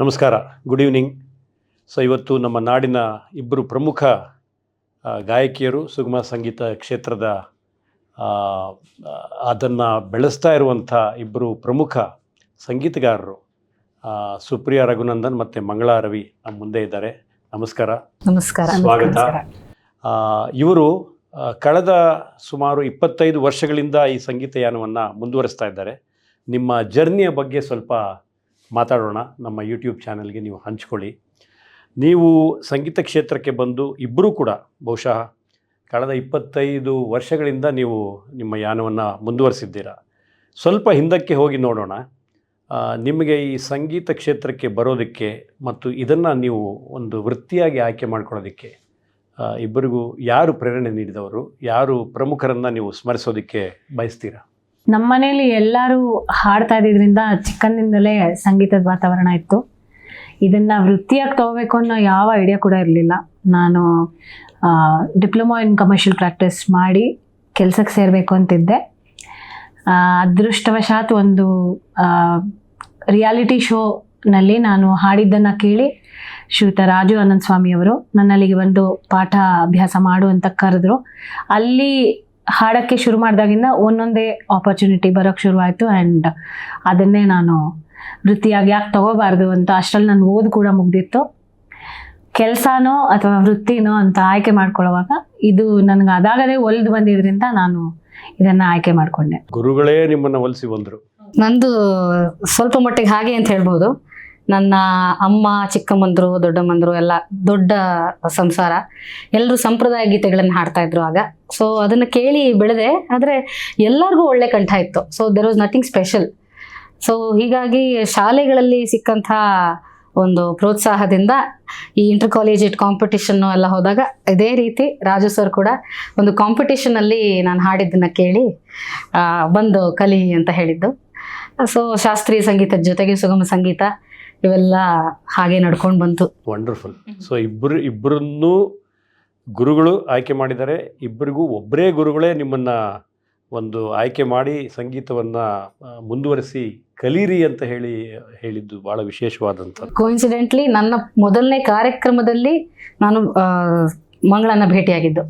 ನಮಸ್ಕಾರ. Good evening so ಇವತ್ತು ನಮ್ಮ ನಾಡಿನ ಇಬ್ಬರು ಪ್ರಮುಖ ಗಾಯಕಿಯರು ಸುಗಮ ಸಂಗೀತ ಕ್ಷೇತ್ರದ ಅದನ್ನು ಬೆಳೆಸ್ತಾ ಇರುವಂಥ ಇಬ್ಬರು ಪ್ರಮುಖ ಸಂಗೀತಗಾರರು ಸುಪ್ರಿಯಾ ರಘುನಂದನ್ ಮತ್ತು ಮಂಗಳಾ ರವಿ ನಮ್ಮ ಮುಂದೆ ಇದ್ದಾರೆ. ನಮಸ್ಕಾರ. ನಮಸ್ಕಾರ. ಸ್ವಾಗತ. ಇವರು ಕಳೆದ ಸುಮಾರು ಇಪ್ಪತ್ತೈದು ವರ್ಷಗಳಿಂದ ಈ ಸಂಗೀತ ಯಾನವನ್ನು ಮುಂದುವರಿಸ್ತಾ ಇದ್ದಾರೆ. ನಿಮ್ಮ ಜರ್ನಿಯ ಬಗ್ಗೆ ಸ್ವಲ್ಪ ಮಾತಾಡೋಣ. ನಮ್ಮ ಯೂಟ್ಯೂಬ್ ಚಾನಲ್ಗೆ ನೀವು ಹಂಚ್ಕೊಳ್ಳಿ. ನೀವು ಸಂಗೀತ ಕ್ಷೇತ್ರಕ್ಕೆ ಬಂದು ಇಬ್ಬರೂ ಕೂಡ ಬಹುಶಃ ಕಳೆದ ಇಪ್ಪತ್ತೈದು ವರ್ಷಗಳಿಂದ ನೀವು ನಿಮ್ಮ ಯಾನವನ್ನು ಮುಂದುವರಿಸಿದ್ದೀರಾ. ಸ್ವಲ್ಪ ಹಿಂದಕ್ಕೆ ಹೋಗಿ ನೋಡೋಣ. ನಿಮಗೆ ಈ ಸಂಗೀತ ಕ್ಷೇತ್ರಕ್ಕೆ ಬರೋದಕ್ಕೆ ಮತ್ತು ಇದನ್ನು ನೀವು ಒಂದು ವೃತ್ತಿಯಾಗಿ ಆಯ್ಕೆ ಮಾಡ್ಕೊಳ್ಳೋದಕ್ಕೆ ಇಬ್ಬರಿಗೂ ಯಾರು ಪ್ರೇರಣೆ ನೀಡಿದವರು, ಯಾರು ಪ್ರಮುಖರನ್ನು ನೀವು ಸ್ಮರಿಸೋದಕ್ಕೆ ಬಯಸ್ತೀರಾ? ನಮ್ಮ ಮನೇಲಿ ಎಲ್ಲರೂ ಹಾಡ್ತಾ ಇದ್ದಿದ್ರಿಂದ ಚಿಕ್ಕಂದಿಂದಲೇ ಸಂಗೀತದ ವಾತಾವರಣ ಇತ್ತು. ಇದನ್ನು ವೃತ್ತಿಯಾಗಿ ತಗೋಬೇಕು ಅನ್ನೋ ಯಾವ ಐಡಿಯಾ ಕೂಡ ಇರಲಿಲ್ಲ. ನಾನು ಡಿಪ್ಲೊಮಾ ಇನ್ ಕಮರ್ಷಿಯಲ್ ಪ್ರಾಕ್ಟೀಸ್ ಮಾಡಿ ಕೆಲಸಕ್ಕೆ ಸೇರಬೇಕು ಅಂತಿದ್ದೆ. ಅದೃಷ್ಟವಶಾತ್ ಒಂದು ರಿಯಾಲಿಟಿ ಶೋನಲ್ಲಿ ನಾನು ಹಾಡಿದ್ದನ್ನು ಕೇಳಿ ಶ್ರೀಯುತ ರಾಜು ಆನಂದ್ ಸ್ವಾಮಿಯವರು ನನ್ನಲ್ಲಿಗೆ ಬಂದು ಪಾಠ ಅಭ್ಯಾಸ ಮಾಡು ಅಂತ ಕರೆದ್ರು. ಅಲ್ಲಿ ಹಾಡೋಕ್ಕೆ ಶುರು ಮಾಡಿದಾಗಿಂದ ಒಂದೊಂದೇ ಆಪರ್ಚುನಿಟಿ ಬರೋಕ್ಕೆ ಶುರುವಾಯಿತು ಆ್ಯಂಡ್ ಅದನ್ನೇ ನಾನು ವೃತ್ತಿಯಾಗಿ ಯಾಕೆ ತಗೋಬಾರ್ದು ಅಂತ ಅಷ್ಟರಲ್ಲಿ ನಾನು ಓದು ಕೂಡ ಮುಗ್ದಿತ್ತು. ಕೆಲಸನೋ ಅಥವಾ ವೃತ್ತಿನೋ ಅಂತ ಆಯ್ಕೆ ಮಾಡ್ಕೊಳ್ಳುವಾಗ ಇದು ನನಗೆ ಅದಾಗದೇ ಒಲ್ದು ಬಂದಿದ್ರಿಂದ ನಾನು ಇದನ್ನು ಆಯ್ಕೆ ಮಾಡಿಕೊಂಡೆ. ಗುರುಗಳೇ ನಿಮ್ಮನ್ನು ಒಲಿಸಿ ಬಂದರು. ನಂದು ಸ್ವಲ್ಪ ಮಟ್ಟಿಗೆ ಹಾಗೆ ಅಂತ ಹೇಳ್ಬೋದು. ನನ್ನ ಅಮ್ಮ, ಚಿಕ್ಕಮ್ಮಂದ್ರು, ದೊಡ್ಡಮ್ಮಂದ್ರು ಎಲ್ಲ ದೊಡ್ಡ ಸಂಸಾರ. ಎಲ್ಲರೂ ಸಂಪ್ರದಾಯ ಗೀತೆಗಳನ್ನು ಹಾಡ್ತಾ ಇದ್ರು ಆಗ. ಸೊ ಅದನ್ನು ಕೇಳಿ ಬೆಳೆದೆ, ಆದರೆ ಎಲ್ಲರಿಗೂ ಒಳ್ಳೆ ಕಂಠ ಇತ್ತು. So there was nothing special so ಹೀಗಾಗಿ ಶಾಲೆಗಳಲ್ಲಿ ಸಿಕ್ಕಂಥ ಒಂದು ಪ್ರೋತ್ಸಾಹದಿಂದ ಈ ಇಂಟರ್ ಕಾಲೇಜ್ ಕಾಂಪಿಟಿಷನ್ನು ಎಲ್ಲ ಹೋದಾಗ ಇದೇ ರೀತಿ ರಾಜು ಸರ್ ಕೂಡ ಒಂದು ಕಾಂಪಿಟಿಷನಲ್ಲಿ ನಾನು ಹಾಡಿದ್ದನ್ನು ಕೇಳಿ ಬಂದು ಕಲಿ ಅಂತ ಹೇಳಿದ್ದು. ಸೊ ಶಾಸ್ತ್ರೀಯ ಸಂಗೀತದ ಜೊತೆಗೆ ಸುಗಮ ಸಂಗೀತ ಇವೆಲ್ಲ ಹಾಗೆ ನಡ್ಕೊಂಡು ಬಂತು. ವಂಡರ್ಫುಲ್ ಸೊ ಇಬ್ಬರು ಇಬ್ಬರನ್ನೂ ಗುರುಗಳು ಆಯ್ಕೆ ಮಾಡಿದ್ದಾರೆ. ಇಬ್ಬರಿಗೂ ಒಬ್ಬರೇ ಗುರುಗಳೇ ನಿಮ್ಮನ್ನು ಒಂದು ಆಯ್ಕೆ ಮಾಡಿ ಸಂಗೀತವನ್ನು ಮುಂದುವರಿಸಿ ಕಲೀರಿ ಅಂತ ಹೇಳಿ ಹೇಳಿದ್ದು ಬಹಳ ವಿಶೇಷವಾದಂಥ ಕೋಇನ್ಸಿಡೆಂಟ್ಲಿ ನನ್ನ ಮೊದಲನೇ ಕಾರ್ಯಕ್ರಮದಲ್ಲಿ ನಾನು ಮಂಗಳನ್ನ ಭೇಟಿಯಾಗಿದ್ದು.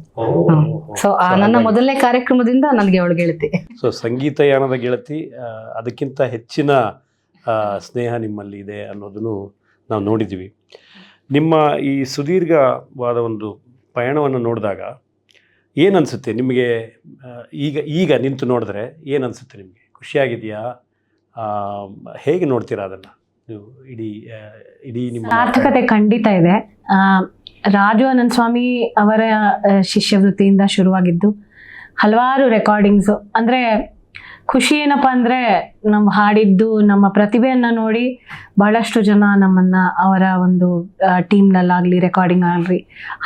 ಸೊ ಆ ನನ್ನ ಮೊದಲನೇ ಕಾರ್ಯಕ್ರಮದಿಂದ ನನಗೆ ಅವಳು ಗೆಳತಿ. ಸೊ ಸಂಗೀತಯಾನದ ಗೆಳತಿ ಆ, ಅದಕ್ಕಿಂತ ಹೆಚ್ಚಿನ ಸ್ನೇಹ ನಿಮ್ಮಲ್ಲಿ ಇದೆ ಅನ್ನೋದನ್ನು ನಾವು ನೋಡಿದ್ದೀವಿ. ನಿಮ್ಮ ಈ ಸುದೀರ್ಘವಾದ ಒಂದು ಪಯಣವನ್ನು ನೋಡಿದಾಗ ಏನನ್ಸುತ್ತೆ ನಿಮಗೆ? ಈಗ ಈಗ ನಿಂತು ನೋಡಿದ್ರೆ ಏನನ್ಸುತ್ತೆ ನಿಮಗೆ? ಖುಷಿಯಾಗಿದೆಯಾ ಹೇಗೆ ನೋಡ್ತೀರಾ ಅದನ್ನು? ನೀವು ಇಡೀ ಇಡೀ ನಿಮ್ಮ ಸಾರ್ಥಕತೆ ಖಂಡಿತ ಇದೆ. ರಾಜು ಅನಂತ ಸ್ವಾಮಿ ಅವರ ಶಿಷ್ಯವೃತ್ತಿಯಿಂದ ಶುರುವಾಗಿದ್ದು ಹಲವಾರು ರೆಕಾರ್ಡಿಂಗ್ಸು ಅಂದರೆ ಖುಷಿ ಏನಪ್ಪ ಅಂದರೆ ನಮ್ಮ ಹಾಡಿದ್ದು, ನಮ್ಮ ಪ್ರತಿಭೆಯನ್ನು ನೋಡಿ ಬಹಳಷ್ಟು ಜನ ನಮ್ಮನ್ನು ಅವರ ಒಂದು ಟೀಮ್ನಲ್ಲಾಗಲಿ ರೆಕಾರ್ಡಿಂಗ್ ಆಗಲಿ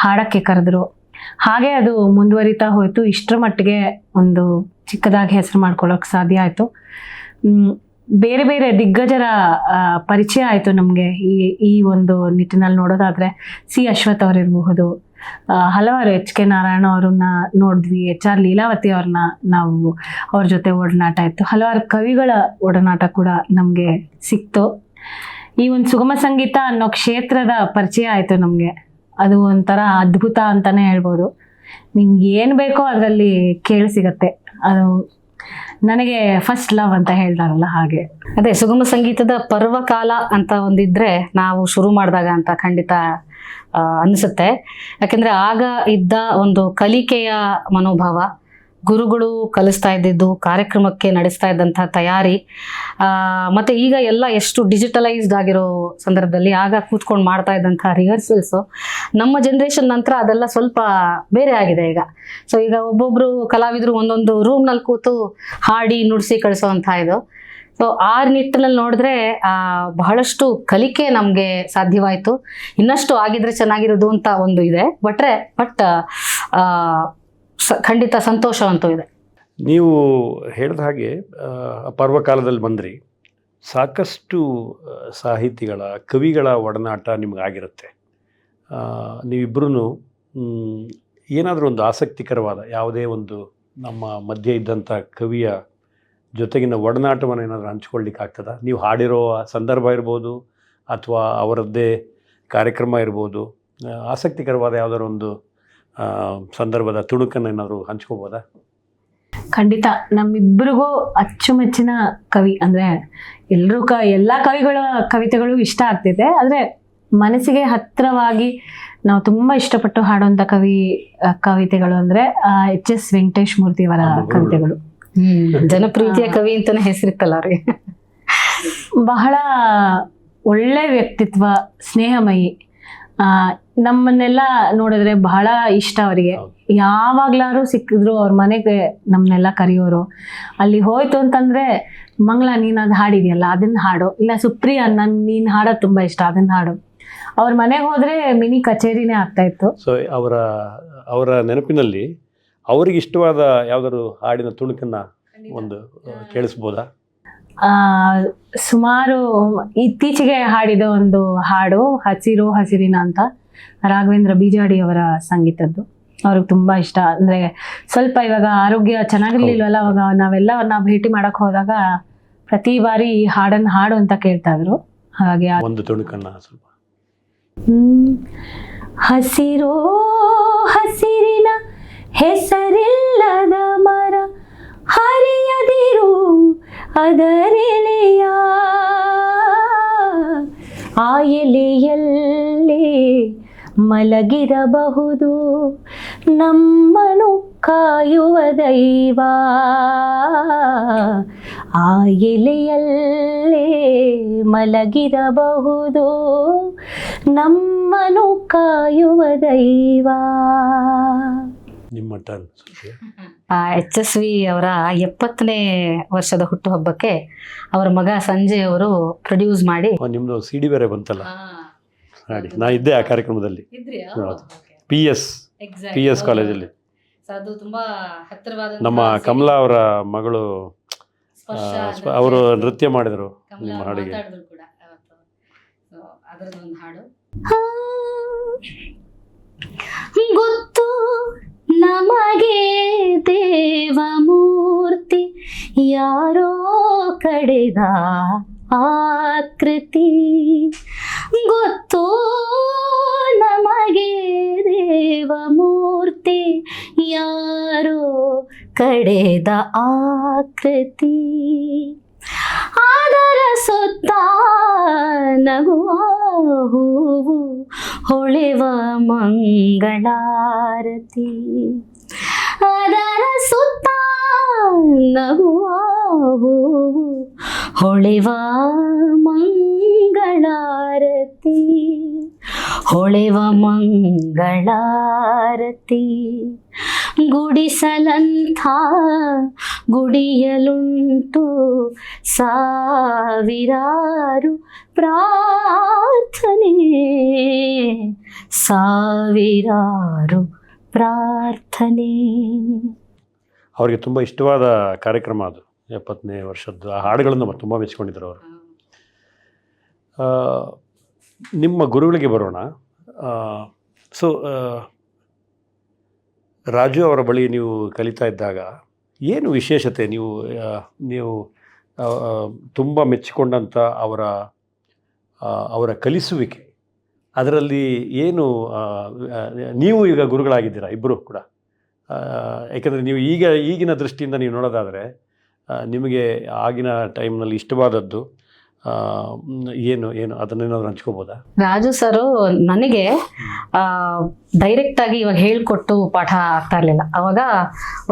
ಹಾಡೋಕ್ಕೆ ಕರೆದ್ರು. ಹಾಗೆ ಅದು ಮುಂದುವರಿತಾ ಹೋಯಿತು. ಇಷ್ಟರ ಮಟ್ಟಿಗೆ ಒಂದು ಚಿಕ್ಕದಾಗಿ ಹೆಸರು ಮಾಡ್ಕೊಳ್ಳೋಕೆ ಸಾಧ್ಯ ಆಯಿತು. ಬೇರೆ ಬೇರೆ ದಿಗ್ಗಜರ ಪರಿಚಯ ಆಯಿತು ನಮಗೆ ಈ ಈ ಒಂದು ನಿಟ್ಟಿನಲ್ಲಿ ನೋಡೋದಾದರೆ ಸಿ ಅಶ್ವಥ್ ಅವರಿರಬಹುದು ಹಲವಾರು ಎಚ್ ಕೆ ನಾರಾಯಣ ಅವ್ರನ್ನ ನೋಡಿದ್ವಿ, ಎಚ್ ಆರ್ ಲೀಲಾವತಿ ಅವ್ರನ್ನ ನಾವು ಅವ್ರ ಜೊತೆ ಒಡನಾಟ ಇತ್ತು. ಹಲವಾರು ಕವಿಗಳ ಒಡನಾಟ ಕೂಡ ನಮಗೆ ಸಿಕ್ತು. ಈ ಒಂದು ಸುಗಮ ಸಂಗೀತ ಅನ್ನೋ ಕ್ಷೇತ್ರದ ಪರಿಚಯ ಆಯಿತು ನಮಗೆ. ಅದು ಒಂಥರ ಅದ್ಭುತ ಅಂತಲೇ ಹೇಳ್ಬೋದು. ನಿಮ್ಗೆ ಏನು ಬೇಕೋ ಅದರಲ್ಲಿ ಕೇಳಿ ಸಿಗತ್ತೆ. ಅದು ನನಗೆ ಫಸ್ಟ್ ಲವ್ ಅಂತ ಹೇಳ್ತಾರಲ್ಲ ಹಾಗೆ. ಅದೇ ಸುಗಮ ಸಂಗೀತದ ಪರ್ವಕಾಲ ಅಂತ ಒಂದಿದ್ರೆ ನಾವು ಶುರು ಮಾಡಿದಾಗ ಅಂತ ಖಂಡಿತ ಅನಿಸುತ್ತೆ ಯಾಕೆಂದರೆ ಆಗ ಇದ್ದ ಒಂದು ಕಲಿಕೆಯ ಮನೋಭಾವ, ಗುರುಗಳು ಕಲಿಸ್ತಾ ಇದ್ದಿದ್ದು, ಕಾರ್ಯಕ್ರಮಕ್ಕೆ ನಡೆಸ್ತಾ ಇದ್ದಂತಹ ತಯಾರಿ ಮತ್ತು ಈಗ ಎಲ್ಲ ಎಷ್ಟು ಡಿಜಿಟಲೈಸ್ಡ್ ಆಗಿರೋ ಸಂದರ್ಭದಲ್ಲಿ ಆಗ ಕೂತ್ಕೊಂಡು ಮಾಡ್ತಾ ಇದ್ದಂಥ ರಿಹರ್ಸಲ್ಸು ನಮ್ಮ ಜನ್ರೇಷನ್ ನಂತರ ಅದೆಲ್ಲ ಸ್ವಲ್ಪ ಬೇರೆ ಆಗಿದೆ ಈಗ. ಸೊ ಈಗ ಒಬ್ಬೊಬ್ಬರು ಕಲಾವಿದರು ಒಂದೊಂದು ರೂಮ್ನಲ್ಲಿ ಕೂತು ಹಾಡಿ ನುಡಿಸಿ ಕಳಿಸೋವಂಥ ಇದು. ಸೊ ಆ ನಿಟ್ಟಿನಲ್ಲಿ ನೋಡಿದ್ರೆ, ಆ, ಬಹಳಷ್ಟು ಕಲಿಕೆ ನಮಗೆ ಸಾಧ್ಯವಾಯಿತು. ಇನ್ನಷ್ಟು ಆಗಿದ್ರೆ ಚೆನ್ನಾಗಿರೋದು ಅಂತ ಒಂದು ಇದೆ. ಬಟ್ರೆ, ಬಟ್ ಖಂಡಿತ ಸಂತೋಷವಂತೂ ಇದೆ. ನೀವು ಹೇಳಿದ ಹಾಗೆ ಪರ್ವಕಾಲದಲ್ಲಿ ಬಂದ್ರಿ. ಸಾಕಷ್ಟು ಸಾಹಿತಿಗಳ, ಕವಿಗಳ ಒಡನಾಟ ನಿಮಗಾಗಿರುತ್ತೆ. ನೀವಿಬ್ಬರೂ ಏನಾದರೂ ಒಂದು ಆಸಕ್ತಿಕರವಾದ, ಯಾವುದೇ ಒಂದು ನಮ್ಮ ಮಧ್ಯೆ ಇದ್ದಂಥ ಕವಿಯ ಜೊತೆಗಿನ ಒಡನಾಟವನ್ನು ಏನಾದರೂ ಹಂಚ್ಕೊಳ್ಳಿಕ್ಕೆ ಆಗ್ತದ? ನೀವು ಹಾಡಿರೋ ಸಂದರ್ಭ ಇರ್ಬೋದು ಅಥವಾ ಅವರದ್ದೇ ಕಾರ್ಯಕ್ರಮ ಇರ್ಬೋದು ಆಸಕ್ತಿಕರವಾದ ಯಾವುದಾದ್ರು ಒಂದು ಸಂದರ್ಭದ ತುಣುಕನ್ನು ಏನಾದರೂ ಹಂಚ್ಕೋಬೋದಾ? ಖಂಡಿತ. ನಮ್ಮಿಬ್ಬರಿಗೂ ಅಚ್ಚುಮೆಚ್ಚಿನ ಕವಿ ಅಂದರೆ ಎಲ್ಲರೂ ಕ ಎಲ್ಲ ಕವಿಗಳ ಕವಿತೆಗಳು ಇಷ್ಟ ಆಗ್ತಿದೆ. ಆದರೆ ಮನಸ್ಸಿಗೆ ಹತ್ತಿರವಾಗಿ ನಾವು ತುಂಬ ಇಷ್ಟಪಟ್ಟು ಹಾಡುವಂಥ ಕವಿ ಕವಿತೆಗಳು ಅಂದರೆ ಎಚ್ ಎಸ್ ವೆಂಕಟೇಶ್ ಮೂರ್ತಿಯವರ ಕವಿತೆಗಳು. ಜನಪ್ರೀತಿಯ ಕವಿ ಅಂತಾನೆ ಹೆಸರಿತ್ತಲ್ಲ ರೀ. ಬಹಳ ಒಳ್ಳೆ ವ್ಯಕ್ತಿತ್ವ ಸ್ನೇಹಮಯಿ. ಆ, ನಮ್ಮನ್ನೆಲ್ಲ ನೋಡಿದ್ರೆ ಬಹಳ ಇಷ್ಟ ಅವರಿಗೆ. ಯಾವಾಗ್ಲಾರು ಸಿಕ್ಕಿದ್ರು ಅವ್ರ ಮನೆಗೆ ನಮ್ಮನ್ನೆಲ್ಲ ಕರೆಯೋರು. ಅಲ್ಲಿ ಹೋಯ್ತು ಅಂತಂದ್ರೆ ಮಂಗಳ ನೀನ್ ಅದ್ ಹಾಡಿದ್ಯಲ್ಲ ಅದನ್ನ ಹಾಡು. ಇಲ್ಲ ಸುಪ್ರಿಯ ನನ್ ನೀನ್ ಹಾಡೋದು ತುಂಬಾ ಇಷ್ಟ ಅದನ್ನ ಹಾಡು. ಅವ್ರ ಮನೆಗೆ ಹೋದ್ರೆ ಮಿನಿ ಕಚೇರಿನೇ ಆಗ್ತಾ ಇತ್ತು. ಸೊ ಅವರ ಅವರ ನೆನಪಿನಲ್ಲಿ ಅವರಿಗೆ ಇಷ್ಟವಾದ ಯಾವ್ದಾದ್ರು ಹಾಡಿನ ತುಣುಕನ್ನ ಒಂದು ಕೇಳಿಸ್ಬೋದಾ? ಸುಮಾರು ಇತ್ತೀಚೆಗೆ ಹಾಡಿದ ಒಂದು ಹಾಡು ಹಸಿರು ಹಸಿರಿನ ಅಂತ ರಾಘವೇಂದ್ರ ಬೀಜಾಡಿ ಅವರ ಸಂಗೀತದ್ದು. ಅವ್ರಿಗೆ ತುಂಬಾ ಇಷ್ಟ. ಅಂದ್ರೆ ಸ್ವಲ್ಪ ಇವಾಗ ಆರೋಗ್ಯ ಚೆನ್ನಾಗಿರ್ಲಿಲ್ವಲ್ಲ ಅವಾಗ ನಾವೆಲ್ಲ ಅವ್ರನ್ನ ಭೇಟಿ ಮಾಡಕ್ ಹೋದಾಗ ಪ್ರತಿ ಬಾರಿ ಈ ಹಾಡನ್ನ ಹಾಡು ಅಂತ ಕೇಳ್ತಾ ಇದ್ರು. ಹಾಗೆ ಒಂದು ತುಣುಕನ್ನ ಸ್ವಲ್ಪ. ಹ್ಮ್. ಹಸಿರೋ ಹಸಿರಿನ ಹೆಸರಿಲ್ಲದ ಮರ ಹರಿಯದಿರು ಅದರೆಲೆಯ ಆ ಎಲೆಯಲ್ಲಿ ಮಲಗಿರಬಹುದು ನಮ್ಮನು ಕಾಯುವ ದೈವ. ಆ ಎಲೆಯಲ್ಲೇ ಮಲಗಿರಬಹುದು ನಮ್ಮನು ಕಾಯುವ ದೈವ. ನಿಮ್ಮ ಟರ್ನ್ ಎಚ್ ಎಸ್ ವಿ ಅವರ ಎಪ್ಪತ್ತನೇ ವರ್ಷದ ಹುಟ್ಟುಹಬ್ಬಕ್ಕೆ ಅವರ ಮಗ ಸಂಜಯ್ ಅವರು ಪ್ರೊಡ್ಯೂಸ್ ಮಾಡಿ ನಿಮ್ಮದು ಸಿ ಡಿ ಬೇರೆ ಬಂತಲ್ಲ? ಹಾಡಿ ನಾ ಇದ್ದೆ ಆ ಕಾರ್ಯಕ್ರಮದಲ್ಲಿ. ಹೌದು. ಪಿ ಎಸ್ ಪಿ ಎಸ್ ಕಾಲೇಜಲ್ಲಿ ನಮ್ಮ ಕಮಲಾ ಅವರ ಮಗಳು ಅವರು ನೃತ್ಯ ಮಾಡಿದರು ನಿಮ್ಮ ಹಾಡಿಗೆ. ಕೂಡ ಅದರದೊಂದು ಹಾಡು. ಗೊತ್ತು. ನಮಗೆ ದೇವ ಮೂರ್ತಿ ಯಾರೋ ಕಡೆದ ಆಕೃತಿ. ಗೊತ್ತು ನಮಗೆ ದೇವ ಮೂರ್ತಿ ಯಾರೋ ಕಡೆದ ಆಕೃತಿ. ಅದರ ಸುತ್ತ ನಗುವ ಹೂವು ಹೊಳೆವ ಮಂಗಳಾರತಿ ಅದರ ಸುತ್ತ ನಗುವ ಹೊಳೆವ ಮಂಗಳಾರತಿ. ಹೊಳೆವ ಮಂಗಳಾರತಿ. ಗುಡಿಸಲಂಥ ಗುಡಿಯಲುಂಟು ಸಾವಿರಾರು ಪ್ರಾರ್ಥನೆ. ಸಾವಿರಾರು ಪ್ರಾರ್ಥನೆ. ಅವರಿಗೆ ತುಂಬ ಇಷ್ಟವಾದ ಕಾರ್ಯಕ್ರಮ ಅದು. ಎಪ್ಪತ್ತನೇ ವರ್ಷದ್ದು. ಆ ಹಾಡುಗಳನ್ನು ತುಂಬ ಮೆಚ್ಕೊಂಡಿದ್ರು ಅವರು. ನಿಮ್ಮ ಗುರುಗಳಿಗೆ ಬರೋಣ. ಸೊ ರಾಜು ಅವರ ಬಳಿ ನೀವು ಕಲಿತಾ ಇದ್ದಾಗ ಏನು ವಿಶೇಷತೆ? ನೀವು ನೀವು ತುಂಬ ಮೆಚ್ಚಿಕೊಂಡಂಥ ಅವರ ಅವರ ಕಲಿಸುವಿಕೆ. ಅದರಲ್ಲಿ ಏನು ನೀವು ಈಗ ಗುರುಗಳಾಗಿದ್ದೀರಾ ಇಬ್ಬರು ಕೂಡ? ಯಾಕಂದರೆ ನೀವು ಈಗ, ಈಗಿನ ದೃಷ್ಟಿಯಿಂದ ನೀವು ನೋಡೋದಾದರೆ ನಿಮಗೆ ಆಗಿನ ಟೈಮ್ನಲ್ಲಿ ಇಷ್ಟವಾದದ್ದು ಏನು ಏನು ಅದನ್ನೇನಾದ್ರು ಹಂಚ್ಕೋಬೋದಾ? ರಾಜು ಸರು, ನನಗೆ ಡೈರೆಕ್ಟ್ ಆಗಿ ಇವಾಗ ಹೇಳ್ಕೊಟ್ಟು ಪಾಠ ಆಗ್ತಾ ಇರಲಿಲ್ಲ. ಅವಾಗ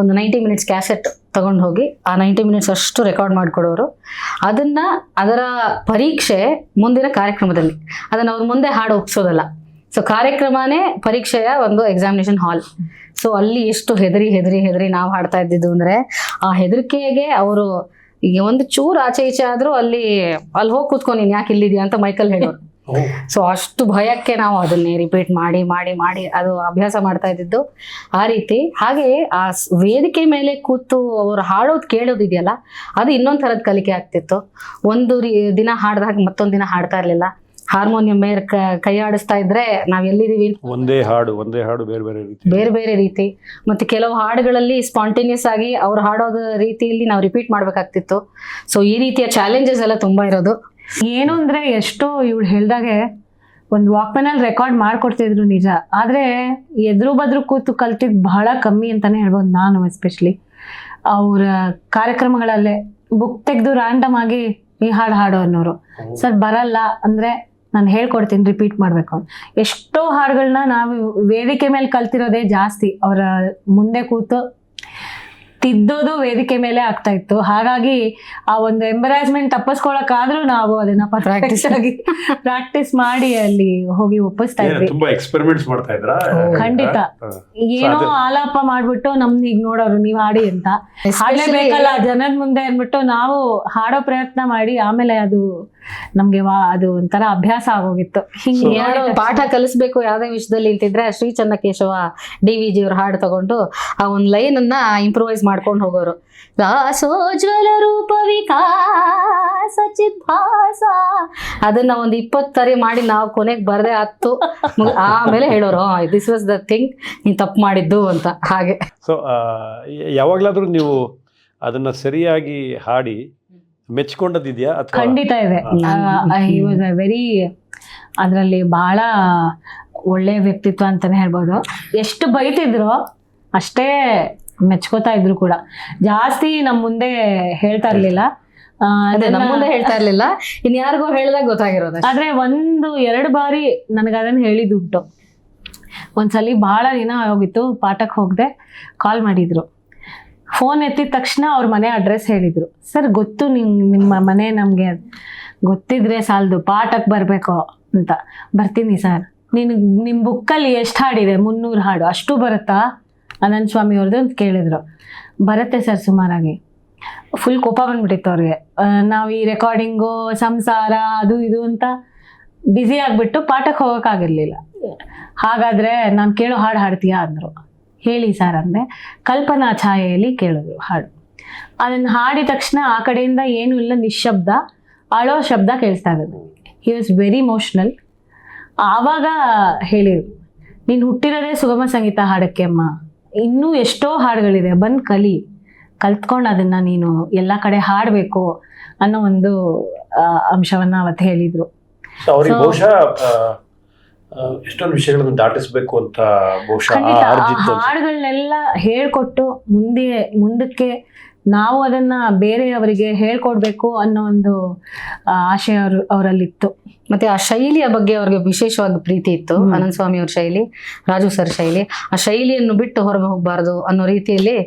ಒಂದು ನೈಂಟಿ ಮಿನಿಟ್ಸ್ ಕ್ಯಾಸೆಟ್ ತಗೊಂಡು ಹೋಗಿ ಆ ನೈಂಟಿ ಮಿನಿಟ್ಸ್ ಅಷ್ಟು ರೆಕಾರ್ಡ್ ಮಾಡಿಕೊಡೋರು. ಅದನ್ನ ಅದರ ಪರೀಕ್ಷೆ ಮುಂದಿನ ಕಾರ್ಯಕ್ರಮದಲ್ಲಿ ಅದನ್ನ ಅವ್ರ ಮುಂದೆ ಹಾಡು ಒಪ್ಸೋದಲ್ಲ. ಸೊ ಕಾರ್ಯಕ್ರಮನೇ ಪರೀಕ್ಷೆಯ ಒಂದು ಎಕ್ಸಾಮಿನೇಷನ್ ಹಾಲ್ ಸೊ ಅಲ್ಲಿ ಎಷ್ಟು ಹೆದರಿ ಹೆದರಿ ಹೆದರಿ ನಾವು ಹಾಡ್ತಾ ಇದ್ದಿದ್ದು ಅಂದ್ರೆ, ಆ ಹೆದರಿಕೆಗೆ ಅವರು ಈಗ ಒಂದು ಚೂರು ಆಚೆ ಈಚೆ ಆದ್ರೂ ಅಲ್ಲಿ ಅಲ್ಲಿ ಹೋಗಿ ಕೂತ್ಕೊ ನೀನು ಯಾಕೆ ಇಲ್ಲಿದ್ಯಾ ಅಂತ ಮೈಕಲ್ ಹೇಳೋರು. ಸೊ ಅಷ್ಟು ಭಯಕ್ಕೆ ನಾವು ಅದನ್ನೇ ರಿಪೀಟ್ ಮಾಡಿ ಮಾಡಿ ಮಾಡಿ ಅದು ಅಭ್ಯಾಸ ಮಾಡ್ತಾ ಇದ್ದಿದ್ದು ಆ ರೀತಿ. ಹಾಗೆ ಆ ವೇದಿಕೆ ಮೇಲೆ ಕೂತು ಅವ್ರು ಹಾಡೋದು ಕೇಳೋದಿದೆಯಲ್ಲ ಅದು ಇನ್ನೊಂದ್ ಥರದ ಕಲಿಕೆ ಆಗ್ತಿತ್ತು. ಒಂದು ದಿನ ಹಾಡ್ದಾಗ ಮತ್ತೊಂದು ದಿನ ಹಾಡ್ತಾ ಇರ್ಲಿಲ್ಲ. ಹಾರ್ಮೋನಿಯಂ ಮೇಲೆ ಕ- ಕೈ ಆಡಿಸ್ತಾ ಇದ್ರೆ ನಾವ್ ಎಲ್ಲಿದೀವಿ ಒಂದೇ ಹಾಡು ಒಂದೇ ಹಾಡು ಬೇರೆ ಬೇರೆ ರೀತಿ. ಬೇರೆ ಬೇರೆ ರೀತಿ. ಮತ್ತೆ ಕೆಲವು ಹಾಡುಗಳಲ್ಲಿ ಸ್ಪಾಂಟೇನಿಯಸ್ ಆಗಿ ಅವ್ರು ಹಾಡೋದ ರೀತಿಯಲ್ಲಿ ನಾವು ರಿಪೀಟ್ ಮಾಡ್ಬೇಕಾಗ್ತಿತ್ತು. ಸೊ ಈ ರೀತಿಯ ಚಾಲೆಂಜಸ್ ಎಲ್ಲ ತುಂಬಾ ಇರೋದು. ಏನು ಅಂದ್ರೆ ಎಷ್ಟೋ ಇವಳು ಹೇಳ್ದಾಗೆ ಒಂದು ವಾಕ್ಮನಲ್ಲಿ ರೆಕಾರ್ಡ್ ಮಾಡ್ಕೊಡ್ತಿದ್ರು ನಿಜ. ಆದ್ರೆ ಎದುರು ಬದ್ರು ಕೂತು ಕಲ್ತಿದ್ದು ಬಹಳ ಕಮ್ಮಿ ಅಂತಾನೆ ಹೇಳ್ಬೋದು ನಾನು ಎಸ್ಪೆಷಲಿ ಅವರ ಕಾರ್ಯಕ್ರಮಗಳಲ್ಲೇ ಬುಕ್ ತೆಗೆದು ರ್ಯಾಂಡಮ್ ಆಗಿ ಈ ಹಾಡು ಹಾಡು ಅನ್ನೋರು. ಸರ್ ಬರಲ್ಲ ಅಂದ್ರೆ ನಾನು ಹೇಳ್ಕೊಡ್ತೀನಿ ರಿಪೀಟ್ ಮಾಡ್ಬೇಕು ಅಂತ. ಎಷ್ಟೋ ಹಾಡುಗಳನ್ನ ನಾವು ವೇದಿಕೆ ಮೇಲೆ ಕಲ್ತಿರೋದೇ ಜಾಸ್ತಿ. ಅವರ ಮುಂದೆ ಕೂತು ತಿದ್ದೋದು ವೇದಿಕೆ ಮೇಲೆ ಆಗ್ತಾ ಇತ್ತು. ಹಾಗಾಗಿ ಆ ಒಂದು ಎಂಬರಾಸ್ಮೆಂಟ್ ತಪ್ಪಿಸ್ಕೊಳಕ್ಕಾದ್ರೂ ನಾವು ಅದನ್ನ. ಪ್ರಾಕ್ಟೀಸ್ ಆಗಿ ಪ್ರಾಕ್ಟೀಸ್ ಮಾಡಿ ಅಲ್ಲಿ ಹೋಗಿ ಒಪ್ಪಿಸ್ತಾ ಇದ್ವಿ. ತುಂಬಾ ಎಕ್ಸ್ಪೆರಿಮೆಂಟ್ಸ್ ಮಾಡ್ತಾ ಇದ್ರಾ? ಖಂಡಿತ. ಏನೋ ಆಲಾಪ ಮಾಡ್ಬಿಟ್ಟು ನಮ್ನ ಈಗ ನೋಡೋರು ನೀವ್ ಹಾಡಿ ಅಂತ ಹಾಡಲೇಬೇಕಲ್ಲ ಜನದ ಮುಂದೆ ಅಂದ್ಬಿಟ್ಟು ನಾವು ಹಾಡೋ ಪ್ರಯತ್ನ ಮಾಡಿ ಆಮೇಲೆ ಅದು ನಮ್ಗೆ ವಾ ಅದು ಒಂಥರ ಅಭ್ಯಾಸ ಆಗೋಗಿತ್ತು. ಹಿಂಗೆ ಯಾರೋ ಪಾಠ ಕಲಿಸ್ಬೇಕು ಯಾವ್ದೇ ವಿಷಯದಲ್ಲಿ ಅಂತಿದ್ರೆ Shri Channakeshava D V G ಅವ್ರ ಹಾಡು ತಗೊಂಡು ಆ ಒಂದ್ ಲೈನ್ ಅನ್ನ ಇಂಪ್ರೂವೈಸ್ ಮಾಡ್ಕೊಂಡು ಹೋಗೋರು. ರಾಸೋಜ್ವಲ ರೂಪ ವಿಕಾಸ ಚಿದ್ಭಾಸ. ಅದನ್ನ ಒಂದ್ ಇಪ್ಪತ್ತರಿ ಮಾಡಿ ನಾವು ಕೊನೆಗೆ ಬರದೆ ಹತ್ತು. ಆಮೇಲೆ ಹೇಳೋರು ದಿಸ್ ವಾಸ್ ದ ಥಿಂಗ್ ನೀನ್ ತಪ್ಪು ಮಾಡಿದ್ದು ಅಂತ. ಹಾಗೆ. ಸೊ ಯಾವಾಗ್ಲಾದ್ರೂ ನೀವು ಅದನ್ನ ಸರಿಯಾಗಿ ಹಾಡಿ ಮೆಚ್ಕೊಂಡದಿದ್ಯಾ ಅಥವಾ? ಖಂಡಿತ ಇದೆ. ಹಿ. ವಾಸ್ ಅ ವೆರಿ ಅದರಲ್ಲಿ ಬಹಳ ಒಳ್ಳೆ ವ್ಯಕ್ತಿತ್ವ ಅಂತಾನೆ ಹೇಳ್ಬೋದು. ಎಷ್ಟು ಬೈತಿದ್ರು ಅಷ್ಟೇ ಮೆಚ್ಕೋತಾ ಇದ್ರು ಕೂಡ. ಜಾಸ್ತಿ ನಮ್ ಮುಂದೆ ಹೇಳ್ತಾ ಇರ್ಲಿಲ್ಲ. ಅದೇ ನಮ್ಮ ಮುಂದೆ ಹೇಳ್ತಾ ಇರ್ಲಿಲ್ಲ. ಇನ್ ಯಾರಿಗೂ ಹೇಳ್ದಾಗ ಗೊತ್ತಾಗಿರೋದು ಆದ್ರೆ ಒಂದು ಎರಡು ಬಾರಿ ನನಗೆ ಅದನ್ನ ಹೇಳಿದುಂಟು ಒಂದ್ಸಲಿ ಬಹಳ ದಿನ ಹೋಗಿತ್ತು ಪಾಠಕ್ಕೆ ಹೋಗದೆ ಕಾಲ್ ಮಾಡಿದ್ರು. ಫೋನ್ ಎತ್ತಿದ ತಕ್ಷಣ ಅವ್ರ ಮನೆ ಅಡ್ರೆಸ್ ಹೇಳಿದ್ರು. ಸರ್, ಗೊತ್ತು ನಿಮ್ ನಿಮ್ಮ ಮನೆ ನಮಗೆ ಗೊತ್ತಿದ್ರೆ ಸಾಲದು ಪಾಠಕ್ಕೆ ಬರಬೇಕು ಅಂತ. ಬರ್ತೀನಿ ಸರ್. ನೀನು ನಿಮ್ಮ ಬುಕ್ಕಲ್ಲಿ ಎಷ್ಟು ಹಾಡಿದೆ ಮುನ್ನೂರು ಹಾಡು. ಅಷ್ಟು ಬರುತ್ತಾ? ಅನಂತ ಸ್ವಾಮಿ ಅವ್ರದ್ದು ಅಂತ ಕೇಳಿದ್ರು. ಬರುತ್ತೆ ಸರ್ ಸುಮಾರಾಗಿ. ಫುಲ್ ಕೋಪ ಬಂದ್ಬಿಟ್ಟಿತ್ತು ಅವ್ರಿಗೆ. ನಾವು ಈ ರೆಕಾರ್ಡಿಂಗು ಸಂಸಾರ, ಅದು ಇದು ಅಂತ ಬ್ಯುಸಿ ಆಗಿಬಿಟ್ಟು ಪಾಠಕ್ಕೆ ಹೋಗೋಕ್ಕಾಗಿರ್ಲಿಲ್ಲ ಹಾಗಾದ್ರೆ ನಾನು ಕೇಳೋ ಹಾಡು ಹಾಡ್ತೀಯಾ? ಅಂದರು. ಹೇಳಿ ಸರ್ ಅಂದೆ. ಕಲ್ಪನಾ ಛಾಯೆಯಲ್ಲಿ ಕೇಳಿದ್ರು ಹಾಡು. ಅದನ್ನು ಹಾಡಿದ ತಕ್ಷಣ ಆ ಕಡೆಯಿಂದ ಏನೂ ಇಲ್ಲ ನಿಶ್ಶಬ್ದ ಅಳೋ ಶಬ್ದ ಕೇಳಿಸ್ತಾ ಇರೋದು ಹಿ ವಾಸ್ ವೆರಿ ಇಮೋಷ್ನಲ್ ಆವಾಗ ಹೇಳಿದರು ನೀನು ಹುಟ್ಟಿರೋದೇ ಸುಗಮ ಸಂಗೀತ ಹಾಡಕ್ಕೆ ಅಮ್ಮ. ಇನ್ನೂ ಎಷ್ಟೋ ಹಾಡುಗಳಿದೆ ಬಂದು ಕಲಿ. ಕಲ್ತ್ಕೊಂಡು ಅದನ್ನು ನೀನು ಎಲ್ಲ ಕಡೆ ಹಾಡಬೇಕು ಅನ್ನೋ ಒಂದು ಅಂಶವನ್ನ ಅವತ್ತು ಹೇಳಿದ್ರು. ಎಷ್ಟೊಂದು ವಿಷಯಗಳನ್ನು ದಾಟಿಸ್ಬೇಕು ಅಂತ ಬಹುಶಃ ಹಾಡುಗಳನ್ನೆಲ್ಲ ಹೇಳ್ಕೊಟ್ಟು ಮುಂದೆ ಮುಂದಕ್ಕೆ ನಾವು ಅದನ್ನ ಬೇರೆಯವರಿಗೆ ಹೇಳ್ಕೊಡ್ಬೇಕು ಅನ್ನೋ ಒಂದು ಆಶೆ ಆಶಯ ಅವ್ರ ಅವರಲ್ಲಿತ್ತು. ಮತ್ತೆ ಆ ಶೈಲಿಯ ಬಗ್ಗೆ ಅವ್ರಿಗೆ ವಿಶೇಷವಾಗಿ ಪ್ರೀತಿ ಇತ್ತು. ಅನಂತ ಸ್ವಾಮಿ ಅವ್ರ ಶೈಲಿ ರಾಜು ಸರ್ ಶೈಲಿ. ಆ ಶೈಲಿಯನ್ನು ಬಿಟ್ಟು ಹೊರಗೆ ಹೋಗಬಾರ್ದು ಅನ್ನೋ ರೀತಿಯಲ್ಲಿ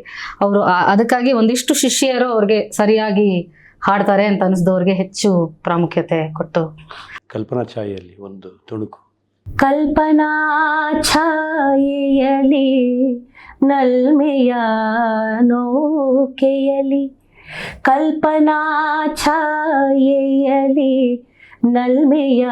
ಅವರು ಅದಕ್ಕಾಗಿ ಒಂದಿಷ್ಟು ಶಿಷ್ಯರು ಅವ್ರಿಗೆ ಸರಿಯಾಗಿ ಹಾಡ್ತಾರೆ ಅಂತ ಅನಿಸ್ದವ್ರಿಗೆ ಹೆಚ್ಚು ಪ್ರಾಮುಖ್ಯತೆ ಕೊಟ್ಟು. ಕಲ್ಪನಾ ಛಾಯೆಯಲ್ಲಿ ಒಂದು ತುಣುಕು. ಕಲ್ಪನಾ ಛಾಯೆಯಲಿ ನಲ್ಮೆಯ ನೋಕೆಯಲಿ. ಕಲ್ಪನಾ ಛಾಯೆಯಲಿ ನಲ್ಮೆಯ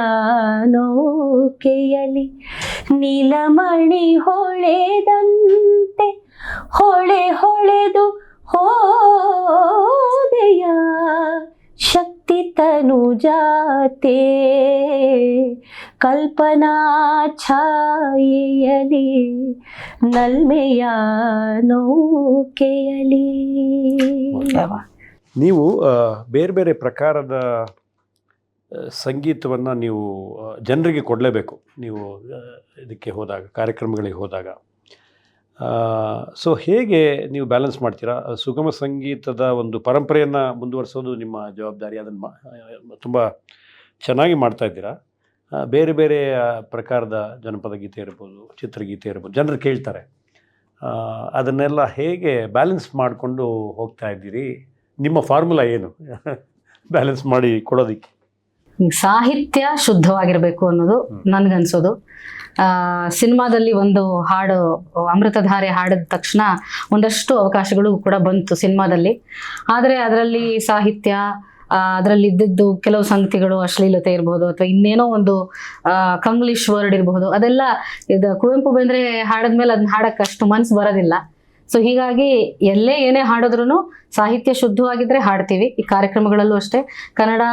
ನೋಕೆಯಲಿ. ನೀಲಮಣಿ ಹೊಳೆದಂತೆ ಹೊಳೆ ಹೊಳೆದು ಹೋದೆಯ ಶಕ್ತಿ ತನು ಜಾತೆ. ಕಲ್ಪನಾ ಛಾಯೆಯಲಿ, ನಲ್ಮೆಯ ನೌಕೆಯಲಿ. ನೀವು ಬೇರೆ ಬೇರೆ ಪ್ರಕಾರದ ಸಂಗೀತವನ್ನು ನೀವು ಜನರಿಗೆ ಕೊಡಲೇಬೇಕು. ನೀವು ಇದಕ್ಕೆ ಹೋದಾಗ, ಕಾರ್ಯಕ್ರಮಗಳಿಗೆ ಹೋದಾಗ. ಸೊ ಹೇಗೆ ನೀವು ಬ್ಯಾಲೆನ್ಸ್ ಮಾಡ್ತೀರಾ? ಸುಗಮ ಸಂಗೀತದ ಒಂದು ಪರಂಪರೆಯನ್ನು ಮುಂದುವರಿಸೋದು ನಿಮ್ಮ ಜವಾಬ್ದಾರಿ, ಅದನ್ನು ತುಂಬ ಚೆನ್ನಾಗಿ ಮಾಡ್ತಾ ಇದ್ದೀರಾ. ಬೇರೆ ಬೇರೆ ಪ್ರಕಾರದ ಜನಪದ ಗೀತೆ ಇರ್ಬೋದು, ಚಿತ್ರಗೀತೆ ಇರ್ಬೋದು, ಜನರು ಕೇಳ್ತಾರೆ. ಅದನ್ನೆಲ್ಲ ಹೇಗೆ ಬ್ಯಾಲೆನ್ಸ್ ಮಾಡಿಕೊಂಡು ಹೋಗ್ತಾ ಇದ್ದೀರಿ? ನಿಮ್ಮ ಫಾರ್ಮುಲಾ ಏನು? ಬ್ಯಾಲೆನ್ಸ್ ಮಾಡಿ ಕೊಡೋದಕ್ಕೆ. ಸಾಹಿತ್ಯ ಶುದ್ಧವಾಗಿರಬೇಕು ಅನ್ನೋದು ನನಗನ್ಸೋದು. ಸಿನಿಮಾದಲ್ಲಿ ಒಂದು ಹಾಡು ಅಮೃತಧಾರೆ ಹಾಡಿದ ತಕ್ಷಣ ಒಂದಷ್ಟು ಅವಕಾಶಗಳು ಕೂಡ ಬಂತು ಸಿನಿಮಾದಲ್ಲಿ. ಆದರೆ ಅದರಲ್ಲಿ ಸಾಹಿತ್ಯ ಅದರಲ್ಲಿ ಇದ್ದಿದ್ದು ಕೆಲವು ಸಂಗತಿಗಳು ಅಶ್ಲೀಲತೆ ಇರ್ಬೋದು ಅಥವಾ ಇನ್ನೇನೋ ಒಂದು ಕಂಗ್ಲಿಷ್ ಕಂಗ್ಲೀಷ್ ವರ್ಡ್ ಇರಬಹುದು ಅದೆಲ್ಲ ಇದು ಕುವೆಂಪು ಬೇಂದ್ರೆ ಹಾಡಿದ್ಮೇಲೆ ಅದನ್ನ ಹಾಡಕ್ಕೆ ಅಷ್ಟು ಮನ್ಸು ಬರೋದಿಲ್ಲ. ಸೊ ಹೀಗಾಗಿ ಎಲ್ಲೇ ಏನೇ ಹಾಡಿದ್ರು ಸಾಹಿತ್ಯ ಶುದ್ಧವಾಗಿದ್ರೆ ಹಾಡ್ತೀವಿ. ಈ ಕಾರ್ಯಕ್ರಮಗಳಲ್ಲೂ ಅಷ್ಟೇ. ಕನ್ನಡ